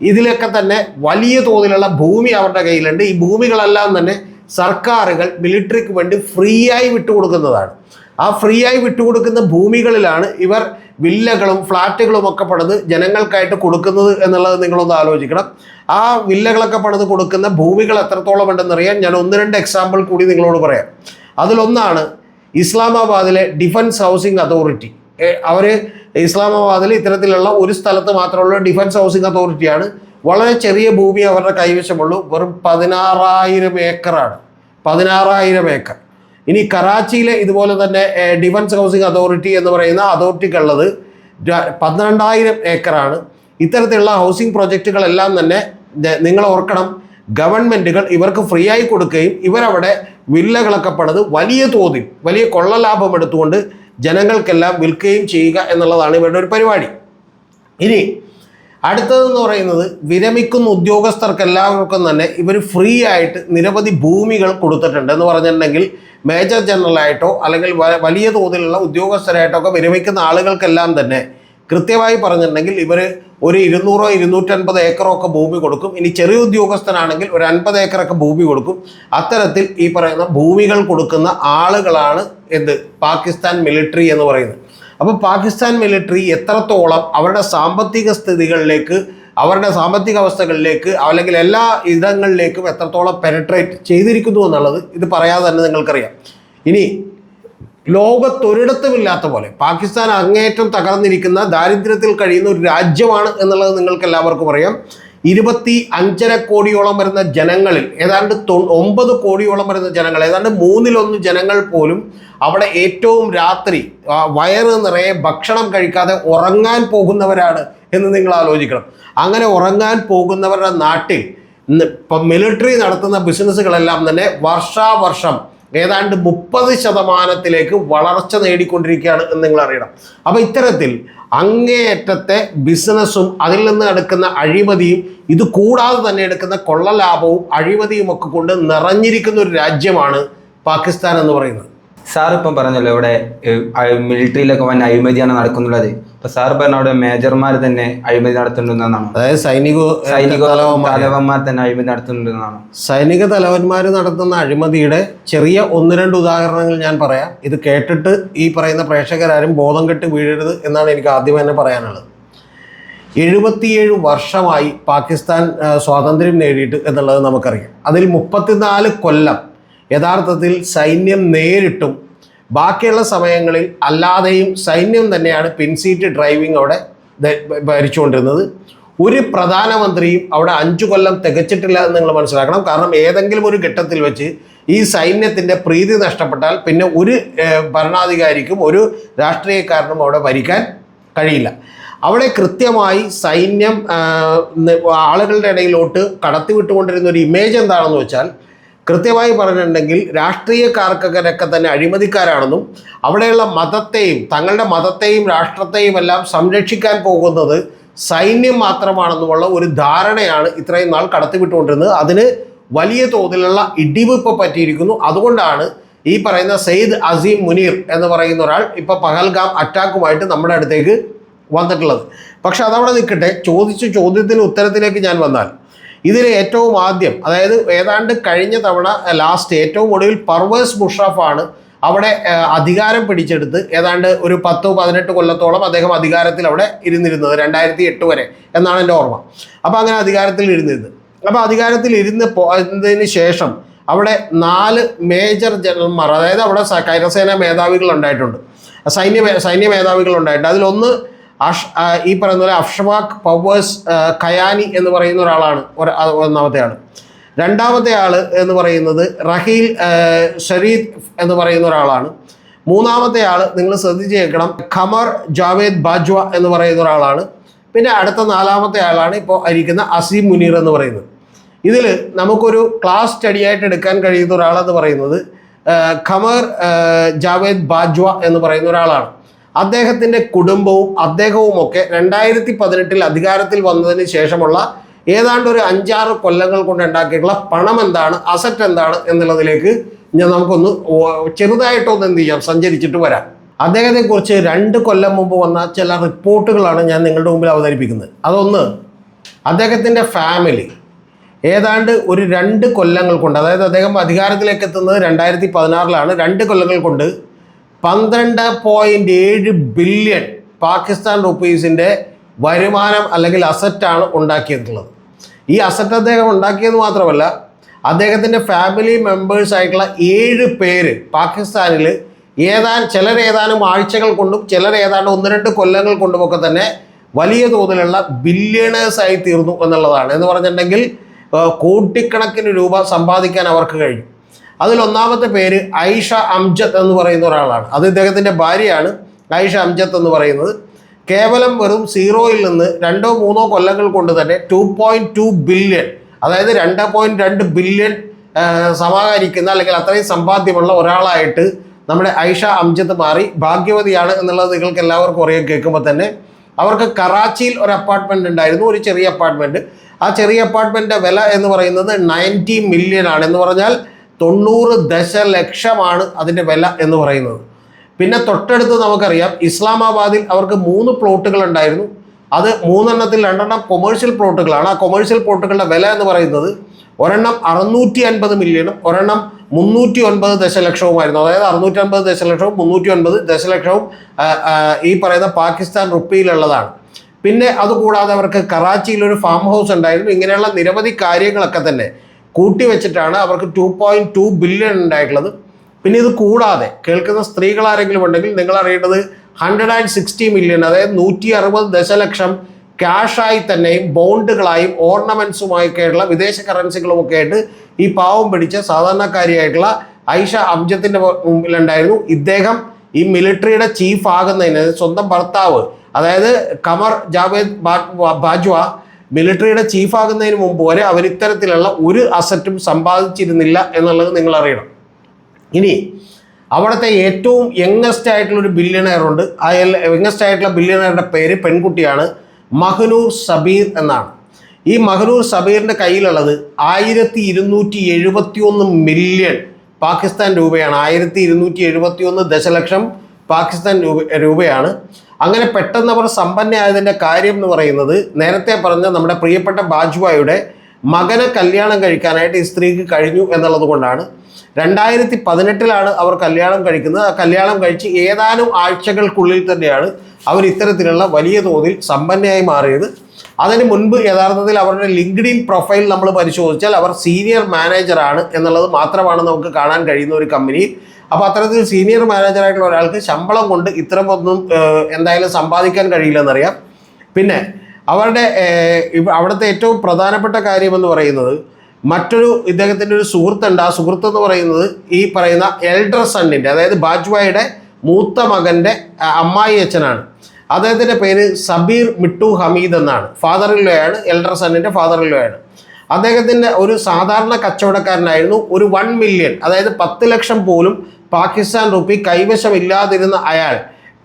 ഇതിലൊക്കെ തന്നെ വലിയ തോതിലുള്ള ഭൂമി അവരുടെ കയ്യിലുണ്ട്. ഈ ഭൂമികളെല്ലാം തന്നെ സർക്കാരുകൾ മിലിറ്ററിക്ക് വേണ്ടി ഫ്രീ ആയി വിട്ടുകൊടുക്കുന്നതാണ്. ആ ഫ്രീ ആയി വിട്ടുകൊടുക്കുന്ന ഭൂമികളിലാണ് ഇവർ വില്ലകളും ഫ്ലാറ്റുകളും ഒക്കെ പണിത് ജനങ്ങൾക്കായിട്ട് കൊടുക്കുന്നത് എന്നുള്ളത് നിങ്ങളൊന്ന് ആലോചിക്കണം. ആ വില്ലകളൊക്കെ പണിത് കൊടുക്കുന്ന ഭൂമികൾ എത്രത്തോളം ഉണ്ടെന്നറിയാൻ ഞാൻ ഒന്ന് രണ്ട് എക്സാമ്പിൾ കൂടി നിങ്ങളോട് പറയാം. അതിലൊന്നാണ് ഇസ്ലാമാബാദിലെ ഡിഫൻസ് ഹൗസിംഗ് അതോറിറ്റി. അവർ ഇസ്ലാമാബാദിൽ ഇത്തരത്തിലുള്ള ഒരു സ്ഥലത്ത് മാത്രമുള്ള ഡിഫൻസ് ഹൗസിംഗ് അതോറിറ്റിയാണ്. വളരെ ചെറിയ ഭൂമി അവരുടെ കൈവശമുള്ളൂ. വെറും പതിനാറായിരം ഏക്കറാണ്. പതിനാറായിരം ഏക്കർ. ഇനി കറാച്ചിയിലെ ഇതുപോലെ തന്നെ ഡിഫൻസ് ഹൗസിംഗ് അതോറിറ്റി എന്ന് പറയുന്ന അതോറിറ്റിക്കുള്ളത് പന്ത്രണ്ടായിരം ഏക്കറാണ്. ഇത്തരത്തിലുള്ള ഹൗസിംഗ് പ്രൊജക്റ്റുകളെല്ലാം തന്നെ നിങ്ങൾ ഓർക്കണം. ഗവൺമെന്റുകൾ ഇവർക്ക് ഫ്രീ ആയി കൊടുക്കുകയും ഇവരവിടെ വില്ലകളൊക്കെ പണിത് വലിയ തോതിൽ വലിയ കൊള്ളലാഭം എടുത്തുകൊണ്ട് ജനങ്ങൾക്കെല്ലാം വിൽക്കുകയും ചെയ്യുക എന്നുള്ളതാണ് ഇവരുടെ ഒരു പരിപാടി. ഇനി അടുത്തതെന്ന് പറയുന്നത് വിരമിക്കുന്ന ഉദ്യോഗസ്ഥർക്ക് എല്ലാവർക്കും തന്നെ ഇവർ ഫ്രീ ആയിട്ട് നിരവധി ഭൂമികൾ കൊടുത്തിട്ടുണ്ട് എന്ന് പറഞ്ഞിട്ടുണ്ടെങ്കിൽ മേജർ ജനറലായിട്ടോ അല്ലെങ്കിൽ വലിയ തോതിലുള്ള ഉദ്യോഗസ്ഥരായിട്ടോ ഒക്കെ വിരമിക്കുന്ന ആളുകൾക്കെല്ലാം തന്നെ കൃത്യമായി പറഞ്ഞിട്ടുണ്ടെങ്കിൽ ഇവർ ഒരു ഇരുന്നൂറോ ഇരുന്നൂറ്റൻപത് ഏക്കറോ ഒക്കെ ഭൂമി കൊടുക്കും. ഇനി ചെറിയ ഉദ്യോഗസ്ഥനാണെങ്കിൽ ഒരു അൻപത് ഏക്കറൊക്കെ ഭൂമി കൊടുക്കും. അത്തരത്തിൽ ഈ പറയുന്ന ഭൂമികൾ കൊടുക്കുന്ന ആളുകളാണ് എന്ത്? പാകിസ്ഥാൻ മിലിറ്ററി എന്ന് പറയുന്നത്. അപ്പോൾ പാകിസ്ഥാൻ മിലിറ്ററി എത്രത്തോളം അവരുടെ സാമ്പത്തിക സ്ഥിതികളിലേക്ക് അവരുടെ സാമ്പത്തിക അവസ്ഥകളിലേക്ക് അല്ലെങ്കിൽ എല്ലാ ഇടങ്ങളിലേക്കും എത്രത്തോളം പെനട്രേറ്റ് ചെയ്തിരിക്കുന്നു എന്നുള്ളത് ഇത് പറയാതെ തന്നെ നിങ്ങൾക്കറിയാം. ഇനി ലോകത്തൊരിടത്തുമില്ലാത്ത പോലെ പാകിസ്ഥാൻ അങ്ങേയറ്റം തകർന്നിരിക്കുന്ന ദാരിദ്ര്യത്തിൽ കഴിയുന്ന ഒരു രാജ്യമാണ് എന്നുള്ളത് നിങ്ങൾക്ക് എല്ലാവർക്കും അറിയാം. ഇരുപത്തി അഞ്ചര കോടിയോളം വരുന്ന ജനങ്ങളിൽ ഏതാണ്ട് തൊ- ഒമ്പത് കോടിയോളം വരുന്ന ജനങ്ങൾ ഏതാണ്ട് മൂന്നിലൊന്ന് ജനങ്ങൾ പോലും അവിടെ ഏറ്റവും രാത്രി വയറ് നിറയെ ഭക്ഷണം കഴിക്കാതെ ഉറങ്ങാൻ പോകുന്നവരാണ് എന്ന് നിങ്ങൾ ആലോചിക്കണം. അങ്ങനെ ഉറങ്ങാൻ പോകുന്നവരുടെ നാട്ടിൽ ഇപ്പം മിലിറ്ററി നടത്തുന്ന ബിസിനസ്സുകളെല്ലാം തന്നെ വർഷാവർഷം ഏതാണ്ട് മുപ്പത് ശതമാനത്തിലേക്ക് വളർച്ച നേടിക്കൊണ്ടിരിക്കുകയാണ് എന്ന് നിങ്ങൾ അറിയണം. അപ്പോൾ ഇത്തരത്തിൽ അങ്ങേയറ്റത്തെ ബിസിനസ്സും അതിൽ നിന്ന് എടുക്കുന്ന അഴിമതിയും ഇത് കൂടാതെ തന്നെ എടുക്കുന്ന കൊള്ളലാഭവും അഴിമതിയും ഒക്കെ കൊണ്ട് നിറഞ്ഞിരിക്കുന്ന ഒരു രാജ്യമാണ് പാകിസ്ഥാൻ എന്ന് പറയുന്നത്. സാർ ഇപ്പം പറഞ്ഞല്ലോ ഇവിടെ മിലിറ്ററിയിലൊക്കെ വൻ അഴിമതിയാണ് നടക്കുന്നുള്ളത്. സാർ പറഞ്ഞ അവിടെ മേജർമാർ തന്നെ അഴിമതി നടത്തുന്നുണ്ടെന്നാണ്. അതായത് സൈനിക സൈനിക തലവന്മാർ തന്നെ അഴിമതി നടത്തുന്നുണ്ടെന്നാണ്. സൈനിക തലവന്മാർ നടത്തുന്ന അഴിമതിയുടെ ചെറിയ ഒന്ന് രണ്ട് ഉദാഹരണങ്ങൾ ഞാൻ പറയാം. ഇത് കേട്ടിട്ട് ഈ പറയുന്ന പ്രേക്ഷകരാരും ബോധം കെട്ട് വീഴരുത് എന്നാണ് എനിക്ക് ആദ്യം തന്നെ പറയാനുള്ളത്. എഴുപത്തിയേഴ് വർഷമായി പാകിസ്ഥാൻ സ്വാതന്ത്ര്യം നേടിയിട്ട് എന്നുള്ളത് നമുക്കറിയാം. അതിൽ മുപ്പത്തിനാല് കൊല്ലം യഥാർത്ഥത്തിൽ സൈന്യം നേരിട്ടും ബാക്കിയുള്ള സമയങ്ങളിൽ അല്ലാതെയും സൈന്യം തന്നെയാണ് പിൻസീറ്റ് ഡ്രൈവിംഗ് അവിടെ ഭരിച്ചുകൊണ്ടിരുന്നത്. ഒരു പ്രധാനമന്ത്രിയും അവിടെ അഞ്ചു കൊല്ലം തികച്ചിട്ടില്ല എന്ന് നിങ്ങൾ മനസ്സിലാക്കണം. കാരണം ഏതെങ്കിലും ഒരു ഘട്ടത്തിൽ വെച്ച് ഈ സൈന്യത്തിന്റെ പ്രീതി നഷ്ടപ്പെട്ടാൽ പിന്നെ ഒരു ഭരണാധികാരിക്കും ഒരു രാഷ്ട്രീയക്കാരനും അവിടെ ഭരിക്കാൻ കഴിയില്ല. അവിടെ കൃത്യമായി സൈന്യം ആളുകളുടെ ഇടയിലോട്ട് കടത്തിവിട്ടുകൊണ്ടിരുന്ന ഒരു ഇമേജ് എന്താണെന്ന് വെച്ചാൽ കൃത്യമായി പറഞ്ഞിട്ടുണ്ടെങ്കിൽ രാഷ്ട്രീയക്കാർക്കൊക്കെ തന്നെ അഴിമതിക്കാരാണെന്നും അവിടെയുള്ള മതത്തെയും തങ്ങളുടെ മതത്തെയും രാഷ്ട്രത്തെയും എല്ലാം സംരക്ഷിക്കാൻ പോകുന്നത് സൈന്യം മാത്രമാണെന്നുമുള്ള ഒരു ധാരണയാണ് ഇത്രയും നാൾ കടത്തിവിട്ടുകൊണ്ടിരുന്നത്. അതിന് വലിയ തോതിലുള്ള ഇടിവ് ഇപ്പോൾ പറ്റിയിരിക്കുന്നു. അതുകൊണ്ടാണ് ഈ പറയുന്ന സെയ്ദ് അസീം മുനീർ എന്ന് പറയുന്ന ഒരാൾ ഇപ്പോൾ പഹൽഗാം അറ്റാക്കുമായിട്ട് നമ്മുടെ അടുത്തേക്ക് വന്നിട്ടുള്ളത്. പക്ഷെ അതവിടെ നിൽക്കട്ടെ. ചോദിച്ച ചോദ്യത്തിന് ഉത്തരത്തിലേക്ക് ഞാൻ വന്നാൽ ഇതിൽ ഏറ്റവും ആദ്യം അതായത് ഏതാണ്ട് കഴിഞ്ഞ തവണ ലാസ്റ്റ് ഏറ്റവും ഒടുവിൽ പർവേസ് മുഷറഫാണ് അവിടെ അധികാരം പിടിച്ചെടുത്ത് ഏതാണ്ട് ഒരു പത്തോ പതിനെട്ട് കൊല്ലത്തോളം അദ്ദേഹം അധികാരത്തിൽ അവിടെ ഇരുന്നിരുന്നത് രണ്ടായിരത്തി എട്ട് വരെ എന്നാണ് എന്റെ ഓർമ്മ. അപ്പോൾ അങ്ങനെ അധികാരത്തിൽ ഇരുന്നിരുന്നത്. അപ്പോൾ അധികാരത്തിൽ ഇരുന്ന് ശേഷം അവിടെ നാല് മേജർ ജനറൽമാർ അതായത് അവിടെ കരസേന മേധാവികൾ ഉണ്ടായിട്ടുണ്ട് സൈന്യ സൈന്യ മേധാവികൾ ഉണ്ടായിട്ടുണ്ട് അതിലൊന്ന് അഷ് ഈ പറയുന്ന പോലെ അഷ്വാഖ് പവേഴ്സ് കയാനി എന്ന് പറയുന്ന ഒരാളാണ്. ഒരു ഒന്നാമത്തെ ആൾ രണ്ടാമത്തെ ആൾ എന്ന് പറയുന്നത് റഹീൽ ഷരീദ് എന്ന് പറയുന്ന ഒരാളാണ്. മൂന്നാമത്തെ ആൾ നിങ്ങൾ ശ്രദ്ധിച്ച് കേൾക്കണം ഖമർ ജാവേദ് ബാജ്വ എന്ന് പറയുന്ന ഒരാളാണ്. പിന്നെ അടുത്ത നാലാമത്തെ ആളാണ് ഇപ്പോൾ ഇരിക്കുന്ന അസീം മുനീർ എന്ന് പറയുന്നത്. ഇതിൽ നമുക്കൊരു ക്ലാസ് സ്റ്റഡി ആയിട്ട് എടുക്കാൻ കഴിയുന്ന ഒരാളെന്ന് പറയുന്നത് ഖമർ ജാവേദ് ബാജ്വ എന്ന് പറയുന്ന ഒരാളാണ്. അദ്ദേഹത്തിന്റെ കുടുംബവും അദ്ദേഹവും ഒക്കെ രണ്ടായിരത്തി പതിനെട്ടിൽ അധികാരത്തിൽ വന്നതിന് ശേഷമുള്ള ഏതാണ്ട് ഒരു അഞ്ചാറ് കൊല്ലങ്ങൾ കൊണ്ട് ഉണ്ടാക്കിയിട്ടുള്ള പണം എന്താണ് അസറ്റ് എന്താണ് എന്നുള്ളതിലേക്ക് ഞാൻ നമുക്കൊന്ന് ചെറുതായിട്ടൊന്ന് എന്ത് ചെയ്യാം സഞ്ചരിച്ചിട്ട് വരാം. അദ്ദേഹത്തെക്കുറിച്ച് രണ്ട് കൊല്ലം മുമ്പ് വന്ന ചില റിപ്പോർട്ടുകളാണ് ഞാൻ നിങ്ങളുടെ മുമ്പിൽ അവതരിപ്പിക്കുന്നത്. അതൊന്ന് അദ്ദേഹത്തിന്റെ ഫാമിലി ഏതാണ്ട് ഒരു രണ്ട് കൊല്ലങ്ങൾ കൊണ്ട് അതായത് അദ്ദേഹം അധികാരത്തിലേക്ക് എത്തുന്നത് രണ്ടായിരത്തി പതിനാറിലാണ് രണ്ട് കൊല്ലങ്ങൾ കൊണ്ട് പന്ത്രണ്ട് പോയിന്റ് ഏഴ് ബില്യൺ പാകിസ്ഥാൻ റുപ്പീസിന്റെ വരുമാനം അല്ലെങ്കിൽ അസറ്റാണ് ഉണ്ടാക്കിയിട്ടുള്ളത്. ഈ അസറ്റ് അദ്ദേഹം ഉണ്ടാക്കിയത് മാത്രമല്ല അദ്ദേഹത്തിന്റെ ഫാമിലി മെമ്പേഴ്സ് ആയിട്ടുള്ള ഏഴ് പേര് പാകിസ്ഥാനിൽ ഏതാനും ചിലർ ഏതാനും ആഴ്ചകൾ കൊണ്ടും ചിലർ ഏതാണ്ട് ഒന്ന് രണ്ട് കൊല്ലങ്ങൾ കൊണ്ടുമൊക്കെ തന്നെ വലിയ തോതിലുള്ള ബില്യണേഴ്സ് ആയി തീർന്നു എന്നുള്ളതാണ്. എന്ന് പറഞ്ഞിട്ടുണ്ടെങ്കിൽ കോടിക്കണക്കിന് രൂപ സമ്പാദിക്കാൻ അവർക്ക് കഴിഞ്ഞു. അതിൽ ഒന്നാമത്തെ പേര് ഐഷ അംജത്ത് എന്ന് പറയുന്ന ഒരാളാണ്. അത് ഇദ്ദേഹത്തിന്റെ ഭാര്യയാണ് ഐഷ അംജത്ത് എന്ന് പറയുന്നത്. കേവലം വെറും സീറോയിൽ നിന്ന് രണ്ടോ മൂന്നോ കൊല്ലങ്ങൾ കൊണ്ട് തന്നെ ടു പോയിന്റ് ടു ബില്യൺ അതായത് രണ്ട് പോയിന്റ് രണ്ട് ബില്യൺ സമാഹരിക്കുന്ന അല്ലെങ്കിൽ അത്രയും സമ്പാദ്യമുള്ള ഒരാളായിട്ട് നമ്മുടെ ഐഷ അംജത്ത് മാറി. ഭാഗ്യവതിയാണ് എന്നുള്ളത് നിങ്ങൾക്ക് എല്ലാവർക്കും അറിയാൻ കേൾക്കുമ്പോൾ തന്നെ. അവർക്ക് കറാച്ചിയിൽ ഒരു അപ്പാർട്ട്മെന്റ് ഉണ്ടായിരുന്നു ഒരു ചെറിയ അപ്പാർട്ട്മെന്റ് ആ ചെറിയ അപ്പാർട്ട്മെന്റിന്റെ വില എന്ന് പറയുന്നത് നയന്റി മില്യൺ ആണ്. എന്ന് പറഞ്ഞാൽ തൊണ്ണൂറ് ദശലക്ഷമാണ് അതിന്റെ വില എന്ന് പറയുന്നത്. പിന്നെ തൊട്ടടുത്ത് നമുക്കറിയാം ഇസ്ലാമാബാദിൽ അവർക്ക് മൂന്ന് പ്ലോട്ടുകൾ ഉണ്ടായിരുന്നു. അത് മൂന്നെണ്ണത്തിൽ രണ്ടെണ്ണം കൊമേഴ്ഷ്യൽ പ്ലോട്ടുകളാണ്. ആ കൊമേഴ്ഷ്യൽ പ്ലോട്ടുകളുടെ വില എന്ന് പറയുന്നത് ഒരെണ്ണം അറുന്നൂറ്റി അൻപത് മില്യണും ഒരെണ്ണം മുന്നൂറ്റി ഒൻപത് ദശലക്ഷവുമായിരുന്നു. അതായത് അറുന്നൂറ്റി അൻപത് ദശലക്ഷവും മുന്നൂറ്റി ഒൻപത് ദശലക്ഷവും ഈ പറയുന്ന പാകിസ്ഥാൻ റുപ്പിയിലുള്ളതാണ്. പിന്നെ അതുകൂടാതെ അവർക്ക് കറാച്ചിയിൽ ഒരു ഫാം ഹൗസ് ഉണ്ടായിരുന്നു. ഇങ്ങനെയുള്ള നിരവധി കാര്യങ്ങളൊക്കെ തന്നെ. കൂട്ടി വെച്ചിട്ടാണ് അവർക്ക് ടു പോയിന്റ് ടു ബില്യൺ ഉണ്ടായിട്ടുള്ളത്. പിന്നെ ഇത് കൂടാതെ കേൾക്കുന്ന സ്ത്രീകൾ ആരെങ്കിലും ഉണ്ടെങ്കിൽ നിങ്ങൾ അറിയേണ്ടത് ഹൺഡ്രഡ് ആൻഡ് സിക്സ്റ്റി മില്യൺ അതായത് നൂറ്റി അറുപത് ദശലക്ഷം ക്യാഷായി തന്നെയും ബോണ്ടുകളായും ഓർണമെൻസുമായൊക്കെയുള്ള വിദേശ കറൻസികളുമൊക്കെ ആയിട്ട് ഈ പാവം പിടിച്ച സാധാരണക്കാരിയായിട്ടുള്ള ഐഷ അംജത്തിന്റെ മുമ്പിലുണ്ടായിരുന്നു. ഇദ്ദേഹം ഈ മിലിറ്ററിയുടെ ചീഫ് ആകുന്നതിന് സ്വന്തം ഭർത്താവ് അതായത് കമർ ജാവേദ് ബാജ്വ മിലിറ്ററിയുടെ ചീഫ് ആകുന്നതിന് മുമ്പ് വരെ അവർ ഇത്തരത്തിലുള്ള ഒരു അസറ്റും സമ്പാദിച്ചിരുന്നില്ല എന്നുള്ളത് നിങ്ങൾ അറിയണം. ഇനി അവിടുത്തെ ഏറ്റവും യങ്ങസ്റ്റ് ആയിട്ടുള്ള ഒരു ബില്യണയർ ഉണ്ട്. ആ യങ്ങസ്റ്റ് ആയിട്ടുള്ള ബില്യണയറുടെ പേര് പെൺകുട്ടിയാണ് മഹനൂർ സബീർ എന്നാണ്. ഈ മഹനൂർ സബീറിന്റെ കയ്യിലുള്ളത് ആയിരത്തി ഇരുന്നൂറ്റി എഴുപത്തി ഒന്ന് മില്യൺ പാകിസ്ഥാൻ രൂപയാണ്. ആയിരത്തി ഇരുന്നൂറ്റി എഴുപത്തി ഒന്ന് ദശലക്ഷം പാകിസ്ഥാൻ രൂപ രൂപയാണ്. അങ്ങനെ പെട്ടെന്ന് അവർ സമ്പന്നയായതിന്റെ കാര്യം എന്ന് പറയുന്നത് നേരത്തെ പറഞ്ഞ നമ്മുടെ പ്രിയപ്പെട്ട ബാജ്വായുടെ മകനെ കല്യാണം കഴിക്കാനായിട്ട് ഈ സ്ത്രീക്ക് കഴിഞ്ഞു എന്നുള്ളത് കൊണ്ടാണ്. രണ്ടായിരത്തി പതിനെട്ടിലാണ് അവർ കല്യാണം കഴിക്കുന്നത്. ആ കല്യാണം കഴിച്ച് ഏതാനും ആഴ്ചകൾക്കുള്ളിൽ തന്നെയാണ് അവർ ഇത്തരത്തിലുള്ള വലിയ തോതിൽ സമ്പന്നയായി മാറിയത്. അതിന് മുൻപ് യഥാർത്ഥത്തിൽ അവരുടെ ലിങ്ക്ഡിൻ പ്രൊഫൈൽ നമ്മൾ പരിശോധിച്ചാൽ അവർ സീനിയർ മാനേജറാണ് എന്നുള്ളത് മാത്രമാണ് നമുക്ക് കാണാൻ കഴിയുന്ന ഒരു കമ്പനിയിൽ അപ്പോൾ അത്തരത്തിൽ സീനിയർ മാനേജറായിട്ടുള്ള ഒരാൾക്ക് ശമ്പളം കൊണ്ട് ഇത്തരമൊന്നും ഏഹ്, എന്തായാലും സമ്പാദിക്കാൻ കഴിയില്ലെന്നറിയാം. പിന്നെ അവരുടെ അവിടുത്തെ ഏറ്റവും പ്രധാനപ്പെട്ട കാര്യം എന്ന് പറയുന്നത് മറ്റൊരു ഇദ്ദേഹത്തിന്റെ ഒരു സുഹൃത്തുണ്ട്. ആ സുഹൃത്ത് എന്ന് പറയുന്നത് ഈ പറയുന്ന എൽഡർ സണ്ണിന്റെ അതായത് ബാജ്വായുടെ മൂത്ത മകന്റെ അമ്മായി അച്ഛനാണ്. അദ്ദേഹത്തിന്റെ പേര് സബീർ മിട്ടു ഹമീദ് എന്നാണ്. ഫാദർ ഇല്ലോയാണ് എൽഡർ സണ്ണിന്റെ ഫാദർ ഇല്ലോയാണ് അദ്ദേഹത്തിന്റെ ഒരു സാധാരണ കച്ചവടക്കാരനായിരുന്നു. ഒരു വൺ മില്യൺ അതായത് പത്ത് ലക്ഷം പോലും പാകിസ്ഥാൻ റുപ്പി കൈവശമില്ലാതിരുന്ന അയാൾ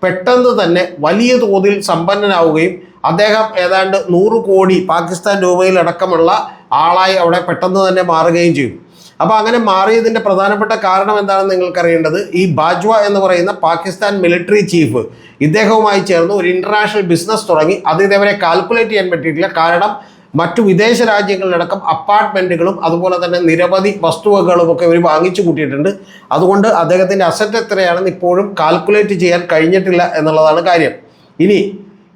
പെട്ടെന്ന് തന്നെ വലിയ തോതിൽ സമ്പന്നനാവുകയും അദ്ദേഹം ഏതാണ്ട് നൂറ് കോടി പാകിസ്ഥാൻ രൂപയിലടക്കമുള്ള ആളായി അവിടെ പെട്ടെന്ന് തന്നെ മാറുകയും ചെയ്യും. അപ്പോൾ അങ്ങനെ മാറിയതിന്റെ പ്രധാനപ്പെട്ട കാരണം എന്താണെന്ന് നിങ്ങൾക്കറിയേണ്ടത് ഈ ബാജ്വ എന്ന് പറയുന്ന പാകിസ്ഥാൻ മിലിറ്ററി ചീഫ് ഇദ്ദേഹവുമായി ചേർന്ന് ഒരു ഇന്റർനാഷണൽ ബിസിനസ് തുടങ്ങി. അത് ഇതേവരെ കാൽക്കുലേറ്റ് ചെയ്യാൻ പറ്റിയിട്ടില്ല. കാരണം മറ്റു വിദേശ രാജ്യങ്ങളിലടക്കം അപ്പാർട്ട്മെന്റുകളും അതുപോലെ തന്നെ നിരവധി വസ്തുവകകളും ഒക്കെ ഇവർ വാങ്ങിച്ചു കൂട്ടിയിട്ടുണ്ട്. അതുകൊണ്ട് അദ്ദേഹത്തിന്റെ അസറ്റ് എത്രയാണെന്ന് ഇപ്പോഴും കാൽക്കുലേറ്റ് ചെയ്യാൻ കഴിഞ്ഞിട്ടില്ല എന്നുള്ളതാണ് കാര്യം. ഇനി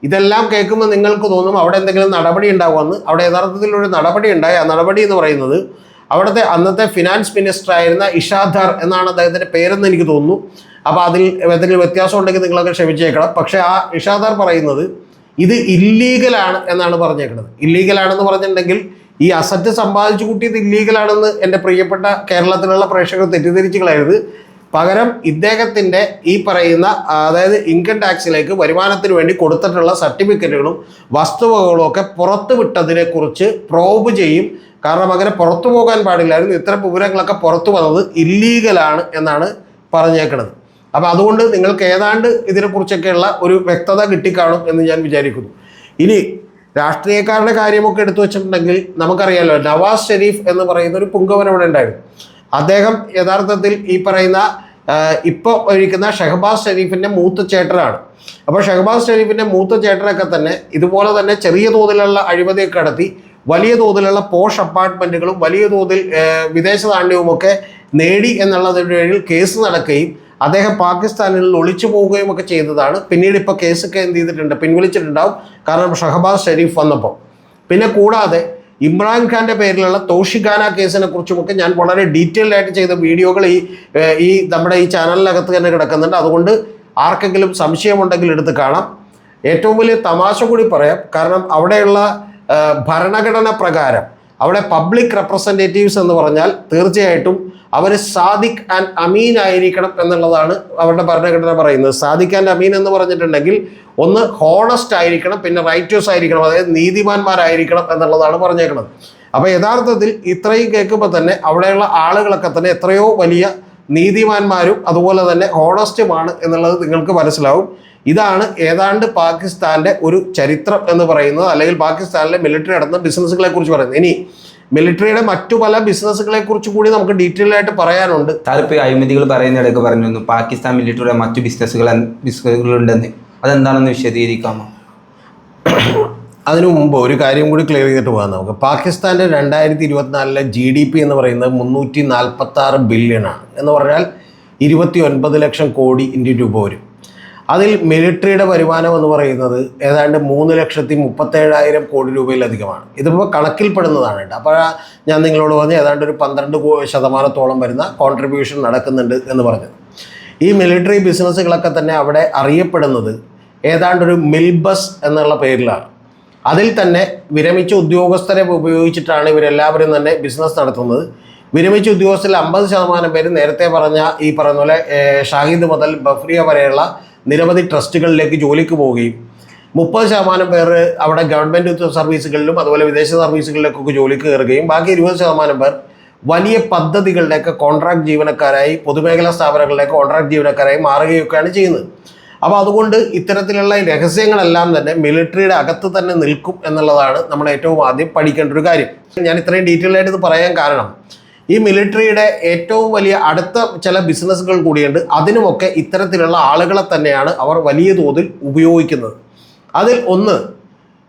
ഇതെല്ലാം കേൾക്കുമ്പോൾ നിങ്ങൾക്ക് തോന്നും അവിടെ എന്തെങ്കിലും നടപടി ഉണ്ടാകുമെന്ന് അവിടെ യഥാർത്ഥത്തിലൊരു നടപടി ഉണ്ടായി. ആ നടപടി എന്ന് പറയുന്നത് അവിടുത്തെ അന്നത്തെ ഫിനാൻസ് മിനിസ്റ്റർ ആയിരുന്ന ഇഷാദാർ എന്നാണ് അദ്ദേഹത്തിന്റെ പേരെന്ന് എനിക്ക് തോന്നുന്നു. അപ്പോൾ അതിൽ എന്തെങ്കിലും വ്യത്യാസം ഉണ്ടെങ്കിൽ നിങ്ങളൊക്കെ ക്ഷമിച്ചേക്കണം. പക്ഷേ ആ ഇഷാദാർ പറയുന്നത് ഇത് ഇല്ലീഗലാണ് എന്നാണ് പറഞ്ഞേക്കുന്നത് ഇല്ലീഗലാണെന്ന് പറഞ്ഞിട്ടുണ്ടെങ്കിൽ ഈ അസറ്റ് സമ്പാദിച്ചു കൂട്ടിയത് ഇല്ലീഗലാണെന്ന് എന്റെ പ്രിയപ്പെട്ട കേരളത്തിലുള്ള പ്രേക്ഷകർ തെറ്റിദ്ധരിച്ചു കളയരുത് പകരം ഇദ്ദേഹത്തിന്റെ ഈ പറയുന്ന അതായത് ഇൻകം ടാക്സിലേക്ക് വരുമാനത്തിന് വേണ്ടി കൊടുത്തിട്ടുള്ള സർട്ടിഫിക്കറ്റുകളും വസ്തുവകകളും ഒക്കെ പുറത്തു വിട്ടതിനെ കുറിച്ച് പ്രോബ് ചെയ്യും. കാരണം അങ്ങനെ പുറത്തു പോകാൻ പാടില്ലായിരുന്നു. ഇത്തരം വിവരങ്ങളൊക്കെ പുറത്തു വന്നത് ഇല്ലീഗലാണ് എന്നാണ് പറഞ്ഞേക്കുന്നത് അപ്പോൾ അതുകൊണ്ട് നിങ്ങൾക്ക് ഏതാണ്ട് ഇതിനെക്കുറിച്ചൊക്കെയുള്ള ഒരു വ്യക്തത കിട്ടിക്കാണും എന്ന് ഞാൻ വിചാരിക്കുന്നു. ഇനി രാഷ്ട്രീയക്കാരുടെ കാര്യമൊക്കെ എടുത്തു വെച്ചിട്ടുണ്ടെങ്കിൽ നമുക്കറിയാലോ നവാസ് ഷെരീഫ് എന്ന് പറയുന്ന ഒരു പുങ്കവൻ അവിടെ ഉണ്ടായിരുന്നു. അദ്ദേഹം യഥാർത്ഥത്തിൽ ഈ പറയുന്ന ഇപ്പോൾ ഒഴിക്കുന്ന ഷഹബാസ് ഷെരീഫിന്റെ മൂത്ത ചേട്ടനാണ്. അപ്പോൾ ഷഹബാസ് ഷെരീഫിന്റെ മൂത്ത ചേട്ടനൊക്കെ തന്നെ ഇതുപോലെ തന്നെ ചെറിയ തോതിലുള്ള അഴിമതിയൊക്കെ കടത്തി വലിയ തോതിലുള്ള പോഷ് അപ്പാർട്ട്മെന്റുകളും വലിയ തോതിൽ വിദേശ നാണ്യവുമൊക്കെ നേടി എന്നുള്ളതിന്റെ കേസ് നടക്കുകയും അദ്ദേഹം പാകിസ്ഥാനിൽ ഒളിച്ചു പോവുകയും ഒക്കെ ചെയ്തതാണ്. പിന്നീട് ഇപ്പോൾ കേസൊക്കെ എന്ത് ചെയ്തിട്ടുണ്ട്? പിൻവലിച്ചിട്ടുണ്ടാവും. കാരണം ഷഹബാസ് ഷെരീഫ് വന്നപ്പോൾ. പിന്നെ കൂടാതെ ഇമ്രാൻഖാന്റെ പേരിലുള്ള തോഷിഖാന കേസിനെ കുറിച്ചുമൊക്കെ ഞാൻ വളരെ ഡീറ്റെയിൽഡ് ആയിട്ട് ചെയ്ത വീഡിയോകൾ ഈ ഈ നമ്മുടെ ഈ ചാനലിനകത്ത് തന്നെ കിടക്കുന്നുണ്ട്. അതുകൊണ്ട് ആർക്കെങ്കിലും സംശയമുണ്ടെങ്കിൽ എടുത്ത് കാണാം. ഏറ്റവും വലിയ തമാശ കൂടി പറയാം. കാരണം അവിടെയുള്ള ഭരണഘടന പ്രകാരം അവിടെ പബ്ലിക് റെപ്രസെന്റേറ്റീവ്സ് എന്ന് പറഞ്ഞാൽ തീർച്ചയായിട്ടും അവർ സാദിഖ് ആൻഡ് അമീൻ ആയിരിക്കണം എന്നുള്ളതാണ് അവരുടെ ഭരണഘടന പറയുന്നത്. സാദിഖ് ആൻഡ് അമീൻ എന്ന് പറഞ്ഞിട്ടുണ്ടെങ്കിൽ ഒന്ന് ഹോണസ്റ്റ് ആയിരിക്കണം പിന്നെ റൈറ്റേഴ്സ് ആയിരിക്കണം അതായത് നീതിമാന്മാരായിരിക്കണം എന്നുള്ളതാണ് പറഞ്ഞേക്കുന്നത് അപ്പോൾ യഥാർത്ഥത്തിൽ ഇത്രയും കേൾക്കുമ്പോൾ തന്നെ അവിടെയുള്ള ആളുകളൊക്കെ തന്നെ എത്രയോ വലിയ നീതിമാന്മാരും അതുപോലെ തന്നെ ഹോണസ്റ്റുമാണ് എന്നുള്ളത് നിങ്ങൾക്ക് മനസ്സിലാവും. ഇതാണ് ഏതാണ്ട് പാകിസ്ഥാന്റെ ഒരു ചരിത്രം എന്ന് പറയുന്നത് അല്ലെങ്കിൽ പാകിസ്ഥാനിലെ മിലിറ്ററി നടന്ന ബിസിനസ്സുകളെ കുറിച്ച് പറയുന്നത്. ഇനി മിലിറ്ററിയുടെ മറ്റു പല ബിസിനസ്സുകളെ കുറിച്ച് കൂടി നമുക്ക് ഡീറ്റെയിൽ ആയിട്ട് പറയാനുണ്ട്. താല്പര്യ അഴിമതികൾ പറയുന്നിടയ്ക്ക് പറഞ്ഞു പാകിസ്ഥാൻ മിലിറ്ററിയുടെ മറ്റു ബിസിനസ്സുകൾ ബിസിനസ്സുകളുണ്ടെന്ന് അതെന്താണെന്ന് വിശദീകരിക്കാമോ? അതിനു മുമ്പ് ഒരു കാര്യം കൂടി ക്ലിയർ ചെയ്തിട്ട് പോകാം നമുക്ക്. പാകിസ്ഥാന്റെ രണ്ടായിരത്തി ഇരുപത്തിനാലിലെ ജി ഡി പി എന്ന് പറയുന്നത് മുന്നൂറ്റി നാൽപ്പത്തി ആറ് ബില്യണാണ് എന്ന് പറഞ്ഞാൽ ഇരുപത്തി ഒൻപത് ലക്ഷം കോടി ഇന്ത്യൻ രൂപ വരും. അതിൽ മിലിറ്ററിയുടെ വരുമാനം എന്ന് പറയുന്നത് ഏതാണ്ട് മൂന്ന് ലക്ഷത്തി മുപ്പത്തേഴായിരം കോടി രൂപയിലധികമാണ് ഇതിപ്പോൾ കണക്കിൽപ്പെടുന്നതാണ് കേട്ടോ. അപ്പോൾ ഞാൻ നിങ്ങളോട് പറഞ്ഞ് ഏതാണ്ട് ഒരു പന്ത്രണ്ട് ശതമാനത്തോളം വരുന്ന കോൺട്രിബ്യൂഷൻ നടക്കുന്നുണ്ട് എന്ന് പറഞ്ഞത്. ഈ മിലിറ്ററി ബിസിനസ്സുകളൊക്കെ തന്നെ അവിടെ അറിയപ്പെടുന്നത് ഏതാണ്ടൊരു മിൽബസ് എന്നുള്ള പേരിലാണ്. അതിൽ തന്നെ വിരമിച്ച ഉദ്യോഗസ്ഥരെ ഉപയോഗിച്ചിട്ടാണ് ഇവരെല്ലാവരും തന്നെ ബിസിനസ് നടത്തുന്നത്. വിരമിച്ച ഉദ്യോഗസ്ഥരിൽ അമ്പത് ശതമാനം പേര് നേരത്തെ പറഞ്ഞ ഈ പറയുന്ന പോലെ ഷാഹിദ് മുതൽ ബഫ്രിയ വരെയുള്ള നിരവധി ട്രസ്റ്റുകളിലേക്ക് ജോലിക്ക് പോവുകയും മുപ്പത് ശതമാനം പേർ അവിടെ ഗവൺമെന്റ് സർവീസുകളിലും അതുപോലെ വിദേശ സർവീസുകളിലേക്കൊക്കെ ജോലിക്ക് കയറുകയും ബാക്കി ഇരുപത് ശതമാനം പേർ വലിയ പദ്ധതികളുടെയൊക്കെ കോൺട്രാക്ട് ജീവനക്കാരായി പൊതുമേഖലാ സ്ഥാപനങ്ങളിലേക്ക് കോൺട്രാക്ട് ജീവനക്കാരായി മാറുകയൊക്കെയാണ് ചെയ്യുന്നത്. അപ്പോൾ അതുകൊണ്ട് ഇത്തരത്തിലുള്ള രഹസ്യങ്ങളെല്ലാം തന്നെ മിലിറ്ററിയുടെ അകത്ത് തന്നെ നിൽക്കും എന്നുള്ളതാണ് നമ്മൾ ഏറ്റവും ആദ്യം പഠിക്കേണ്ട ഒരു കാര്യം. ഞാൻ ഇത്രയും ഡീറ്റെയിൽ ആയിട്ട് ഇത് പറയാൻ കാരണം ഈ മിലിറ്ററിയുടെ ഏറ്റവും വലിയ അടുത്ത ചില ബിസിനസ്സുകൾ കൂടിയുണ്ട്. അതിനുമൊക്കെ ഇത്തരത്തിലുള്ള ആളുകളെ തന്നെയാണ് അവർ വലിയ തോതിൽ ഉപയോഗിക്കുന്നത്. അതിൽ ഒന്ന്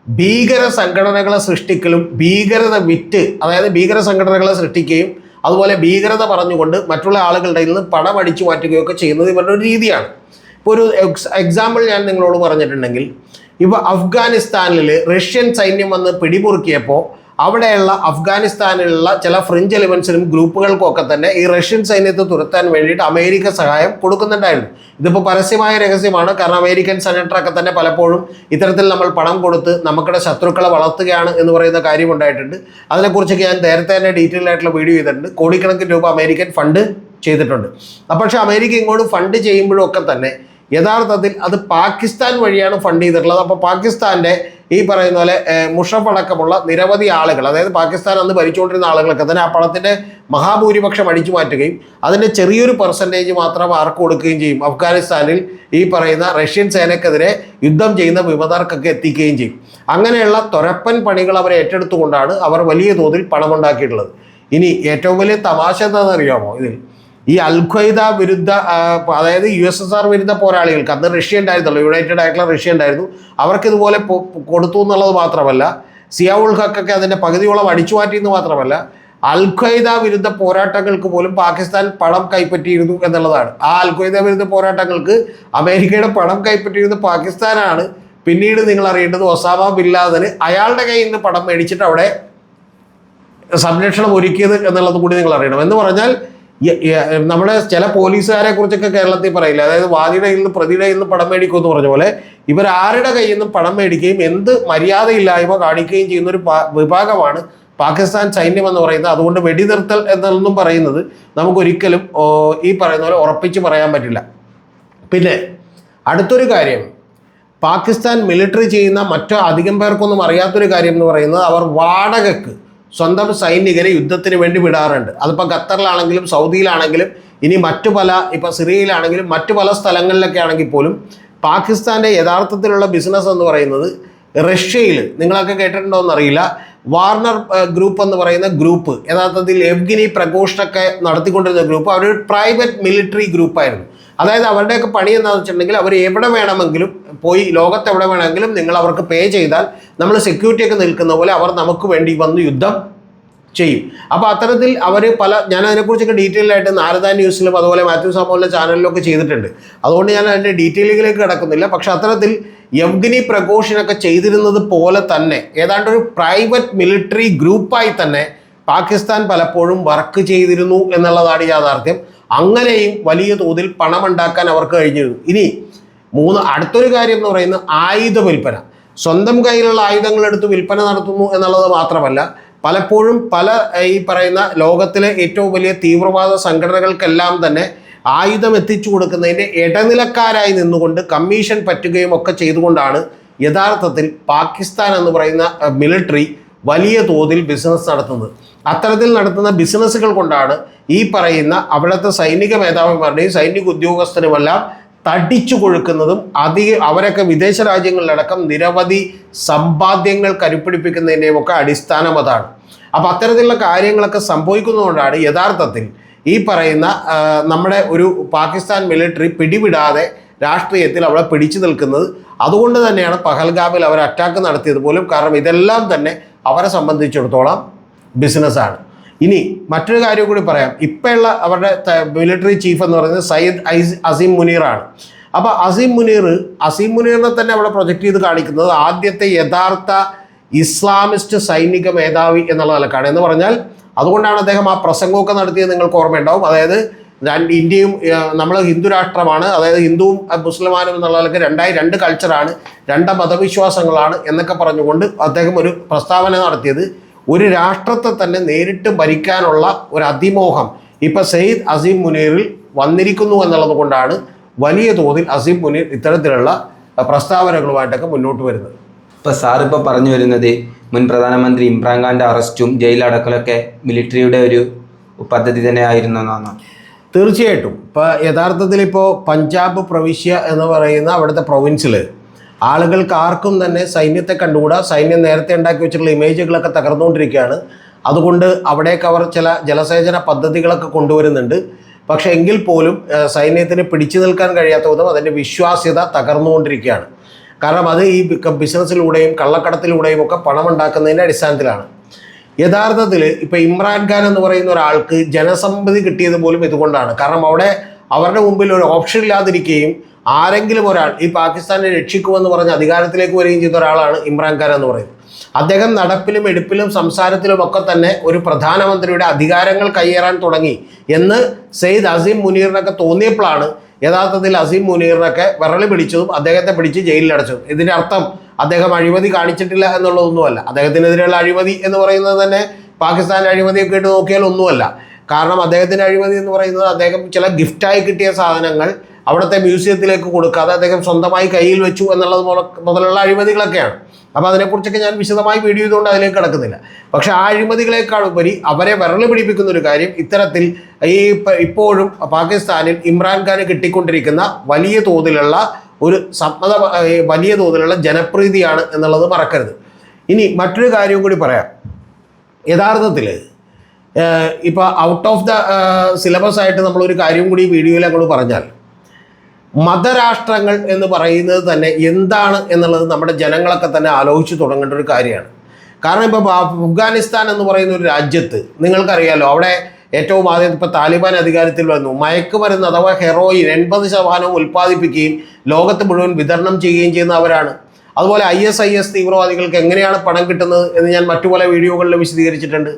ഭീകര സംഘടനകളെ സൃഷ്ടിക്കലും ഭീകരത വിറ്റ് അതായത് ഭീകര സംഘടനകളെ സൃഷ്ടിക്കുകയും അതുപോലെ ഭീകരത പറഞ്ഞുകൊണ്ട് മറ്റുള്ള ആളുകളുടെ നിന്ന് പണം അടിച്ചു മാറ്റുകയൊക്കെ ചെയ്യുന്നത് ഇവരുടെ ഒരു രീതിയാണ്. ഇപ്പോൾ ഒരു എക്സ് എക്സാമ്പിൾ ഞാൻ നിങ്ങളോട് പറഞ്ഞിട്ടുണ്ടെങ്കിൽ ഇപ്പോൾ അഫ്ഗാനിസ്ഥാനിൽ റഷ്യൻ സൈന്യം വന്ന് പിടിമുറുക്കിയപ്പോൾ അവിടെയുള്ള അഫ്ഗാനിസ്ഥാനിലുള്ള ചില ഫ്രഞ്ച് എലിമെൻസിനും ഗ്രൂപ്പുകൾക്കൊക്കെ തന്നെ ഈ റഷ്യൻ സൈന്യത്തെ തുരത്താൻ വേണ്ടിയിട്ട് അമേരിക്ക സഹായം കൊടുക്കുന്നുണ്ടായിരുന്നു. ഇതിപ്പോൾ പരസ്യമായ രഹസ്യമാണ് കാരണം അമേരിക്കൻ സെനറ്ററൊക്കെ തന്നെ പലപ്പോഴും ഇത്തരത്തിൽ നമ്മൾ പണം കൊടുത്ത് നമുക്കിടെ ശത്രുക്കളെ വളർത്തുകയാണ് എന്ന് പറയുന്ന കാര്യം ഉണ്ടായിട്ടുണ്ട് അതിനെക്കുറിച്ചൊക്കെ ഞാൻ നേരത്തെ തന്നെ ഡീറ്റെയിൽ ആയിട്ടുള്ള വീഡിയോ ചെയ്തിട്ടുണ്ട്. കോടിക്കണക്കിന് രൂപ അമേരിക്കൻ ഫണ്ട് ചെയ്തിട്ടുണ്ട്. പക്ഷേ അമേരിക്ക ഇങ്ങോട്ട് ഫണ്ട് ചെയ്യുമ്പോഴും ഒക്കെ തന്നെ യഥാർത്ഥത്തിൽ അത് പാകിസ്ഥാൻ വഴിയാണ് ഫണ്ട് ചെയ്തിട്ടുള്ളത്. അപ്പോൾ പാകിസ്ഥാന്റെ ഈ പറയുന്ന പോലെ മുഷഫ് അടക്കമുള്ള നിരവധി ആളുകൾ അതായത് പാകിസ്ഥാൻ അന്ന് ഭരിച്ചുകൊണ്ടിരുന്ന ആളുകളൊക്കെ തന്നെ ആ പണത്തിന്റെ മഹാഭൂരിപക്ഷം അടിച്ചു മാറ്റുകയും അതിന്റെ ചെറിയൊരു പെർസെന്റേജ് മാത്രം ആർക്ക് കൊടുക്കുകയും ചെയ്യും. അഫ്ഗാനിസ്ഥാനിൽ ഈ പറയുന്ന റഷ്യൻ സേനക്കെതിരെ യുദ്ധം ചെയ്യുന്ന വിമതർക്കൊക്കെ എത്തിക്കുകയും ചെയ്യും. അങ്ങനെയുള്ള തൊരപ്പൻ പണികൾ അവർ ഏറ്റെടുത്തുകൊണ്ടാണ് അവർ വലിയ തോതിൽ പണമുണ്ടാക്കിയിട്ടുള്ളത്. ഇനി ഏറ്റവും വലിയ തമാശ എന്താണെന്ന് അറിയാമോ ഇതിൽ? ഈ അൽ ഖ്വയ്ദ വിരുദ്ധ അതായത് യു എസ് എസ് ആർ വിരുദ്ധ പോരാളികൾക്ക് അന്ന് റഷ്യ ഉണ്ടായിരുന്നല്ലോ യുണൈറ്റഡ് ആയിട്ടുള്ള റഷ്യ ഉണ്ടായിരുന്നു അവർക്ക് ഇതുപോലെ കൊടുത്തു എന്നുള്ളത് മാത്രമല്ല സിയാവുൾ ഹക്കൊക്കെ അതിന്റെ പകുതിയോളം അടിച്ചു മാറ്റിയെന്ന് മാത്രമല്ല അൽ ഖ്വയ്ദ വിരുദ്ധ പോരാട്ടങ്ങൾക്ക് പോലും പാകിസ്ഥാൻ പണം കൈപ്പറ്റിയിരുന്നു എന്നുള്ളതാണ്. ആ അൽ ഖ്വയ്ദ വിരുദ്ധ പോരാട്ടങ്ങൾക്ക് അമേരിക്കയുടെ പണം കൈപ്പറ്റിയിരുന്ന പാകിസ്ഥാനാണ്. പിന്നീട് നിങ്ങൾ അറിയേണ്ടത് ഒസാമ ബില്ലാദന് അയാളുടെ കയ്യിൽ നിന്ന് പണം മേടിച്ചിട്ട് അവിടെ സംരക്ഷണം ഒരുക്കിയത് എന്നുള്ളത് കൂടി നിങ്ങൾ അറിയണം. എന്ന് പറഞ്ഞാൽ നമ്മുടെ ചില പോലീസുകാരെ കുറിച്ചൊക്കെ കേരളത്തിൽ പറയില്ല? അതായത് വാദിയുടെ കയ്യിൽ നിന്ന് പ്രതിയുടെ കയ്യിൽ നിന്ന് പണം മേടിക്കും എന്ന് പറഞ്ഞ പോലെ ഇവർ ആരുടെ കയ്യിൽ നിന്നും പണം മേടിക്കുകയും എന്ത് മര്യാദയില്ലായ്മ കാണിക്കുകയും ചെയ്യുന്ന ഒരു വിഭാഗമാണ് പാകിസ്ഥാൻ സൈന്യം എന്ന് പറയുന്നത്. അതുകൊണ്ട് വെടിനിർത്തൽ എന്നൊന്നും പറയുന്നത് നമുക്കൊരിക്കലും ഈ പറയുന്ന പോലെ ഉറപ്പിച്ച് പറയാൻ പറ്റില്ല. പിന്നെ അടുത്തൊരു കാര്യം. പാകിസ്ഥാൻ മിലിറ്ററി ചെയ്യുന്ന മറ്റു അധികം പേർക്കൊന്നും അറിയാത്തൊരു കാര്യം എന്ന് പറയുന്നത് അവർ വാടകയ്ക്ക് സ്വന്തം സൈനികരെ യുദ്ധത്തിന് വേണ്ടി വിടാറുണ്ട്. അതിപ്പോൾ ഖത്തറിലാണെങ്കിലും സൗദിയിലാണെങ്കിലും ഇനി മറ്റു പല ഇപ്പോൾ സിറിയയിലാണെങ്കിലും മറ്റു പല സ്ഥലങ്ങളിലൊക്കെ ആണെങ്കിൽ പോലും പാകിസ്ഥാന്റെ യഥാർത്ഥത്തിലുള്ള ബിസിനസ് എന്ന് പറയുന്നത് റഷ്യയിൽ നിങ്ങളൊക്കെ കേട്ടിട്ടുണ്ടോ എന്നറിയില്ല വാർണർ ഗ്രൂപ്പ് എന്ന് പറയുന്ന ഗ്രൂപ്പ് യഥാർത്ഥത്തിൽ എവ്ഗിനി പ്രഘോഷണൊക്കെ നടത്തിക്കൊണ്ടിരുന്ന ഗ്രൂപ്പ് അവരൊരു പ്രൈവറ്റ് മിലിറ്ററി ഗ്രൂപ്പായിരുന്നു അതായത് അവരുടെയൊക്കെ പണി എന്താണെന്ന് വെച്ചിട്ടുണ്ടെങ്കിൽ അവർ എവിടെ വേണമെങ്കിലും പോയി ലോകത്ത് എവിടെ വേണമെങ്കിലും നിങ്ങൾ അവർക്ക് പേ ചെയ്താൽ നമ്മൾ സെക്യൂരിറ്റി ഒക്കെ നിൽക്കുന്ന പോലെ അവർ നമുക്ക് വേണ്ടി വന്ന് യുദ്ധം ചെയ്യും. അപ്പോൾ അത്തരത്തിൽ അവർ പല ഞാൻ അതിനെക്കുറിച്ചൊക്കെ ഡീറ്റെയിൽ ആയിട്ട് നാരദ ന്യൂസിലും അതുപോലെ മാത്യു സാമോലിന്റെ ചാനലിലൊക്കെ ചെയ്തിട്ടുണ്ട്. അതുകൊണ്ട് ഞാൻ അതിന്റെ ഡീറ്റെയിലിലേക്ക് കിടക്കുന്നില്ല. പക്ഷെ അത്തരത്തിൽ യവ്ഗിനി പ്രഘോഷിനൊക്കെ ചെയ്തിരുന്നത് പോലെ തന്നെ ഏതാണ്ട് ഒരു പ്രൈവറ്റ് മിലിറ്ററി ഗ്രൂപ്പായി തന്നെ പാകിസ്ഥാൻ പലപ്പോഴും വർക്ക് ചെയ്തിരുന്നു എന്നുള്ളതാണ് യാഥാർത്ഥ്യം. അങ്ങനെയും വലിയ തോതിൽ പണമുണ്ടാക്കാൻ അവർക്ക് കഴിഞ്ഞിരുന്നു. ഇനി മൂന്ന് അടുത്തൊരു കാര്യം എന്ന് പറയുന്നത് ആയുധ വിൽപ്പന. സ്വന്തം കയ്യിലുള്ള ആയുധങ്ങൾ എടുത്ത് വിൽപ്പന നടത്തുന്നു എന്നുള്ളത് മാത്രമല്ല പലപ്പോഴും പല ഈ പറയുന്ന ലോകത്തിലെ ഏറ്റവും വലിയ തീവ്രവാദ സംഘടനകൾക്കെല്ലാം തന്നെ ആയുധം എത്തിച്ചു കൊടുക്കുന്നതിന്റെ ഇടനിലക്കാരായി നിന്നുകൊണ്ട് കമ്മീഷൻ പറ്റുകയും ഒക്കെ ചെയ്തുകൊണ്ടാണ് യഥാർത്ഥത്തിൽ പാകിസ്ഥാൻ എന്ന് പറയുന്ന മിലിറ്ററി വലിയ തോതിൽ ബിസിനസ് നടത്തുന്നത്. അത്തരത്തിൽ നടത്തുന്ന ബിസിനസ്സുകൾ കൊണ്ടാണ് ഈ പറയുന്ന അവിടുത്തെ സൈനിക മേധാവിമാരുടെയും സൈനിക ഉദ്യോഗസ്ഥരുമെല്ലാം തടിച്ചു കൊഴുക്കുന്നതും അധിക അവരൊക്കെ വിദേശ രാജ്യങ്ങളിലടക്കം നിരവധി സമ്പാദ്യങ്ങൾ കരുപ്പിടിപ്പിക്കുന്നതിന്റെയും ഒക്കെ അടിസ്ഥാനം അതാണ്. അപ്പോൾ അത്തരത്തിലുള്ള കാര്യങ്ങളൊക്കെ സംഭവിക്കുന്നതുകൊണ്ടാണ് യഥാർത്ഥത്തിൽ ഈ പറയുന്ന നമ്മുടെ ഒരു പാകിസ്ഥാൻ മിലിറ്ററി പിടിവിടാതെ രാഷ്ട്രീയത്തിൽ അവിടെ പിടിച്ചു നിൽക്കുന്നത്. അതുകൊണ്ട് തന്നെയാണ് പഹൽഗാമിൽ അവർ അറ്റാക്ക് നടത്തിയത് പോലും. കാരണം ഇതെല്ലാം തന്നെ അവരെ സംബന്ധിച്ചിടത്തോളം ബിസിനസ്സാണ്. ഇനി മറ്റൊരു കാര്യം കൂടി പറയാം. ഇപ്പോഴുള്ള അവരുടെ മിലിറ്ററി ചീഫ് എന്ന് പറയുന്നത് സയ്യിദ് ഐസ് അസീം മുനീറാണ്. അപ്പോൾ അസീം മുനീർ അസീം മുനീറിനെ തന്നെ അവിടെ പ്രൊജക്റ്റ് ചെയ്ത് കാണിക്കുന്നത് ആദ്യത്തെ യഥാർത്ഥ ഇസ്ലാമിസ്റ്റ് സൈനിക മേധാവി എന്നുള്ള നിലക്കാണ് എന്ന് പറഞ്ഞാൽ അതുകൊണ്ടാണ് അദ്ദേഹം ആ പ്രസംഗമൊക്കെ നടത്തിയത് നിങ്ങൾക്ക് ഓർമ്മയുണ്ടാവും. അതായത് ഇന്ത്യയും നമ്മൾ ഹിന്ദു രാഷ്ട്രമാണ്. അതായത് ഹിന്ദുവും മുസ്ലിമാനും എന്നുള്ള നിലയ്ക്ക് രണ്ടായി രണ്ട് കൾച്ചറാണ് രണ്ട് മതവിശ്വാസങ്ങളാണ് എന്നൊക്കെ പറഞ്ഞുകൊണ്ട് അദ്ദേഹം ഒരു പ്രസ്താവന നടത്തിയത്. ഒരു രാഷ്ട്രത്തെ തന്നെ നേരിട്ട് ഭരിക്കാനുള്ള ഒരു അതിമോഹം ഇപ്പം സെയ്ദ് അസീം മുനീറിൽ വന്നിരിക്കുന്നു എന്നുള്ളത് കൊണ്ടാണ് വലിയ തോതിൽ അസീം മുനീർ ഇത്തരത്തിലുള്ള പ്രസ്താവനകളുമായിട്ടൊക്കെ മുന്നോട്ട് വരുന്നത്. ഇപ്പോൾ സാറിപ്പോൾ പറഞ്ഞു വരുന്നത് മുൻ പ്രധാനമന്ത്രി ഇമ്രാൻഖാന്റെ അറസ്റ്റും ജയിലടക്കലൊക്കെ മിലിറ്ററിയുടെ ഒരു പദ്ധതി തന്നെ ആയിരുന്നു എന്നാണ്. തീർച്ചയായിട്ടും. ഇപ്പോൾ യഥാർത്ഥത്തിൽ ഇപ്പോൾ പഞ്ചാബ് പ്രവിശ്യ എന്ന് പറയുന്ന അവിടുത്തെ പ്രൊവിൻസിൽ ആളുകൾക്ക് ആർക്കും തന്നെ സൈന്യത്തെ കണ്ടുകൂടാ. സൈന്യം നേരത്തെ ഉണ്ടാക്കി വെച്ചിട്ടുള്ള ഇമേജുകളൊക്കെ തകർന്നുകൊണ്ടിരിക്കുകയാണ്. അതുകൊണ്ട് അവിടേക്ക് അവർ ചില ജലസേചന പദ്ധതികളൊക്കെ കൊണ്ടുവരുന്നുണ്ട്. പക്ഷേ എങ്കിൽ പോലും സൈന്യത്തിന് പിടിച്ചു നിൽക്കാൻ കഴിയാത്ത വിധം അതിന്റെ വിശ്വാസ്യത തകർന്നുകൊണ്ടിരിക്കുകയാണ്. കാരണം അത് ഈ ബിസിനസ്സിലൂടെയും കള്ളക്കടത്തിലൂടെയും ഒക്കെ പണം ഉണ്ടാക്കുന്നതിന്റെ അടിസ്ഥാനത്തിലാണ്. യഥാർത്ഥത്തിൽ ഇപ്പൊ ഇമ്രാൻഖാൻ എന്ന് പറയുന്ന ഒരാൾക്ക് ജനസമ്മതി കിട്ടിയത് പോലും ഇതുകൊണ്ടാണ്. കാരണം അവിടെ അവരുടെ മുമ്പിൽ ഒരു ഓപ്ഷൻ ഇല്ലാതിരിക്കുകയും ആരെങ്കിലും ഒരാൾ ഈ പാകിസ്ഥാനെ രക്ഷിക്കുമെന്ന് പറഞ്ഞ് അധികാരത്തിലേക്ക് വരികയും ചെയ്ത ഒരാളാണ് ഇമ്രാൻഖാൻ എന്ന് പറയുന്നത്. അദ്ദേഹം നടപ്പിലും എടുപ്പിലും സംസാരത്തിലും ഒക്കെ തന്നെ ഒരു പ്രധാനമന്ത്രിയുടെ അധികാരങ്ങൾ കയ്യേറാൻ തുടങ്ങി എന്ന് സെയ്ദ് അസീം മുനീറിനൊക്കെ തോന്നിയപ്പോഴാണ് യഥാർത്ഥത്തിൽ അസീം മുനീറിനൊക്കെ വിരളി പിടിച്ചതും അദ്ദേഹത്തെ പിടിച്ച് ജയിലിലടച്ചതും. ഇതിന്റെ അർത്ഥം അദ്ദേഹം അഴിമതി കാണിച്ചിട്ടില്ല എന്നുള്ളതൊന്നുമല്ല. അദ്ദേഹത്തിനെതിരെയുള്ള അഴിമതി എന്ന് പറയുന്നത് തന്നെ പാകിസ്ഥാൻ അഴിമതിയൊക്കെ ഇട്ട് നോക്കിയാൽ ഒന്നുമല്ല. കാരണം അദ്ദേഹത്തിന്റെ അഴിമതി എന്ന് പറയുന്നത് അദ്ദേഹം ചില ഗിഫ്റ്റായി കിട്ടിയ സാധനങ്ങൾ അവിടുത്തെ മ്യൂസിയത്തിലേക്ക് കൊടുക്കാതെ അദ്ദേഹം സ്വന്തമായി കയ്യിൽ വെച്ചു എന്നുള്ളത് മുതലുള്ള അഴിമതികളൊക്കെയാണ്. അപ്പോൾ അതിനെക്കുറിച്ചൊക്കെ ഞാൻ വിശദമായി വീഡിയോ ചെയ്തുകൊണ്ട് അതിലേക്ക് കിടക്കുന്നില്ല. പക്ഷേ ആ അഴിമതികളെക്കാൾ ഉപരി അവരെ വിരൽ പിടിപ്പിക്കുന്ന ഒരു കാര്യം ഇത്തരത്തിൽ ഈ ഇപ്പോഴും പാകിസ്ഥാനിൽ ഇമ്രാൻഖാന് കിട്ടിക്കൊണ്ടിരിക്കുന്ന വലിയ തോതിലുള്ള ഒരു സമ്മത വലിയ തോതിലുള്ള ജനപ്രീതിയാണ് എന്നുള്ളത് മറക്കരുത്. ഇനി മറ്റൊരു കാര്യവും കൂടി പറയാം. യഥാർത്ഥത്തിൽ ഇപ്പോൾ ഔട്ട് ഓഫ് ദ സിലബസ് ആയിട്ട് നമ്മളൊരു കാര്യം കൂടി വീഡിയോയിൽ അങ്ങോട്ട് പറഞ്ഞാൽ മതരാഷ്ട്രങ്ങൾ എന്ന് പറയുന്നത് തന്നെ എന്താണ് എന്നുള്ളത് നമ്മുടെ ജനങ്ങളൊക്കെ തന്നെ ആലോചിച്ച് തുടങ്ങേണ്ട ഒരു കാര്യമാണ്. കാരണം ഇപ്പോൾ അഫ്ഗാനിസ്ഥാൻ എന്ന് പറയുന്ന ഒരു രാജ്യത്ത് നിങ്ങൾക്കറിയാലോ അവിടെ ഏറ്റവും ആദ്യം ഇപ്പോൾ താലിബാൻ അധികാരത്തിൽ വന്നു. മയക്കുമരുന്ന് അഥവാ ഹെറോയിൻ എൺപത് ശതമാനവും ഉൽപ്പാദിപ്പിക്കുകയും ലോകത്ത് മുഴുവൻ വിതരണം ചെയ്യുകയും ചെയ്യുന്നവരാണ് അതുപോലെ ഐ എസ് ഐ എസ് തീവ്രവാദികൾക്ക് എങ്ങനെയാണ് പണം കിട്ടുന്നത് എന്ന് ഞാൻ മറ്റു പല വീഡിയോകളിൽ വിശദീകരിച്ചിട്ടുണ്ട്.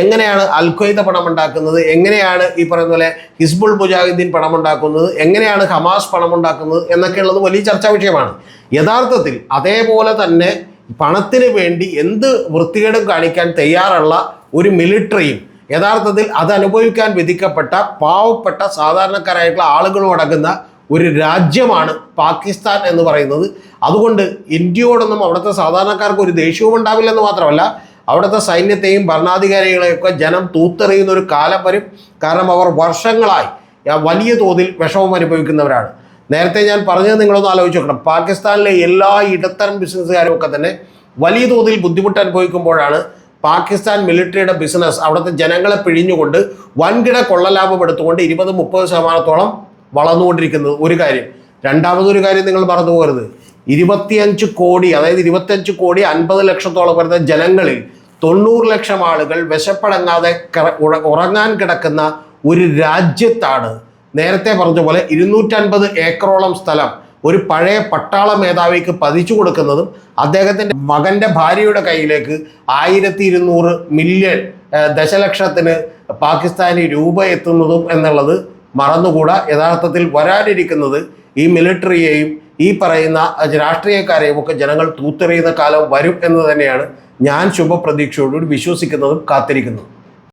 എങ്ങനെയാണ് അൽഖ്വയ്ദ പണം ഉണ്ടാക്കുന്നത് എങ്ങനെയാണ് ഈ പറയുന്ന പോലെ ഹിസ്ബുൾ മുജാഹിദ്ദീൻ പണം ഉണ്ടാക്കുന്നത് എങ്ങനെയാണ് ഹമാസ് പണം ഉണ്ടാക്കുന്നത് എന്നൊക്കെയുള്ളത് വലിയ ചർച്ചാ വിഷയമാണ്. യഥാർത്ഥത്തിൽ അതേപോലെ തന്നെ പണത്തിന് വേണ്ടി എന്ത് വൃത്തികേടും കാണിക്കാൻ തയ്യാറുള്ള ഒരു മിലിറ്ററിയും യഥാർത്ഥത്തിൽ അത് അനുഭവിക്കാൻ വിധിക്കപ്പെട്ട പാവപ്പെട്ട സാധാരണക്കാരായിട്ടുള്ള ആളുകളും അടങ്ങുന്ന ഒരു രാജ്യമാണ് പാകിസ്ഥാൻ എന്ന് പറയുന്നത്. അതുകൊണ്ട് ഇന്ത്യയോടൊന്നും അവിടുത്തെ സാധാരണക്കാർക്ക് ഒരു ദേഷ്യവും ഉണ്ടാവില്ലെന്ന് മാത്രമല്ല അവിടുത്തെ സൈന്യത്തെയും ഭരണാധികാരികളെയൊക്കെ ജനം തൂത്തെറിയുന്ന ഒരു കാലം വരും. കാരണം അവർ വർഷങ്ങളായി വലിയ തോതിൽ വിഷമം അനുഭവിക്കുന്നവരാണ്. നേരത്തെ ഞാൻ പറഞ്ഞത് നിങ്ങളൊന്ന് ആലോചിച്ച് നോക്കണം. പാകിസ്ഥാനിലെ എല്ലാ ഇടത്തരം ബിസിനസ്സുകാരും ഒക്കെ തന്നെ വലിയ തോതിൽ ബുദ്ധിമുട്ട് അനുഭവിക്കുമ്പോഴാണ് പാകിസ്ഥാൻ മിലിറ്ററിയുടെ ബിസിനസ് അവിടുത്തെ ജനങ്ങളെ പിഴിഞ്ഞുകൊണ്ട് വൻകിട കൊള്ളലാഭം എടുത്തുകൊണ്ട് ഇരുപത് മുപ്പത് ശതമാനത്തോളം വളർന്നുകൊണ്ടിരിക്കുന്നത്. ഒരു കാര്യം രണ്ടാമതൊരു കാര്യം നിങ്ങൾ പറഞ്ഞു പോകരുത്. ഇരുപത്തിയഞ്ച് കോടി അതായത് ഇരുപത്തിയഞ്ച് കോടി അൻപത് ലക്ഷത്തോളം വരുന്ന ജനങ്ങളിൽ തൊണ്ണൂറ് ലക്ഷം ആളുകൾ വിശപ്പടങ്ങാതെ ഉറങ്ങാൻ കിടക്കുന്ന ഒരു രാജ്യത്താണ്. നേരത്തെ പറഞ്ഞ പോലെ ഇരുന്നൂറ്റൻപത് ഏക്കറോളം സ്ഥലം ഒരു പഴയ പട്ടാള മേധാവിക്ക് പതിച്ചു കൊടുക്കുന്നതും അദ്ദേഹത്തിന്റെ മകന്റെ ഭാര്യയുടെ കയ്യിലേക്ക് ആയിരത്തി ഇരുന്നൂറ് മില്യൺ ദശലക്ഷത്തിന് പാകിസ്ഥാനി രൂപ എത്തുന്നതും എന്നുള്ളത് മറന്നുകൂടാ. യഥാർത്ഥത്തിൽ വരാനിരിക്കുന്നത് ഈ മിലിറ്ററിയെയും ഈ പറയുന്ന രാഷ്ട്രീയക്കാരെയും ഒക്കെ ജനങ്ങൾ തൂത്തെറിയുന്ന കാലം വരും എന്ന് തന്നെയാണ് ഞാൻ ശുഭപ്രതീക്ഷയോടുകൂടി വിശ്വസിക്കുന്നതും കാത്തിരിക്കുന്നതും.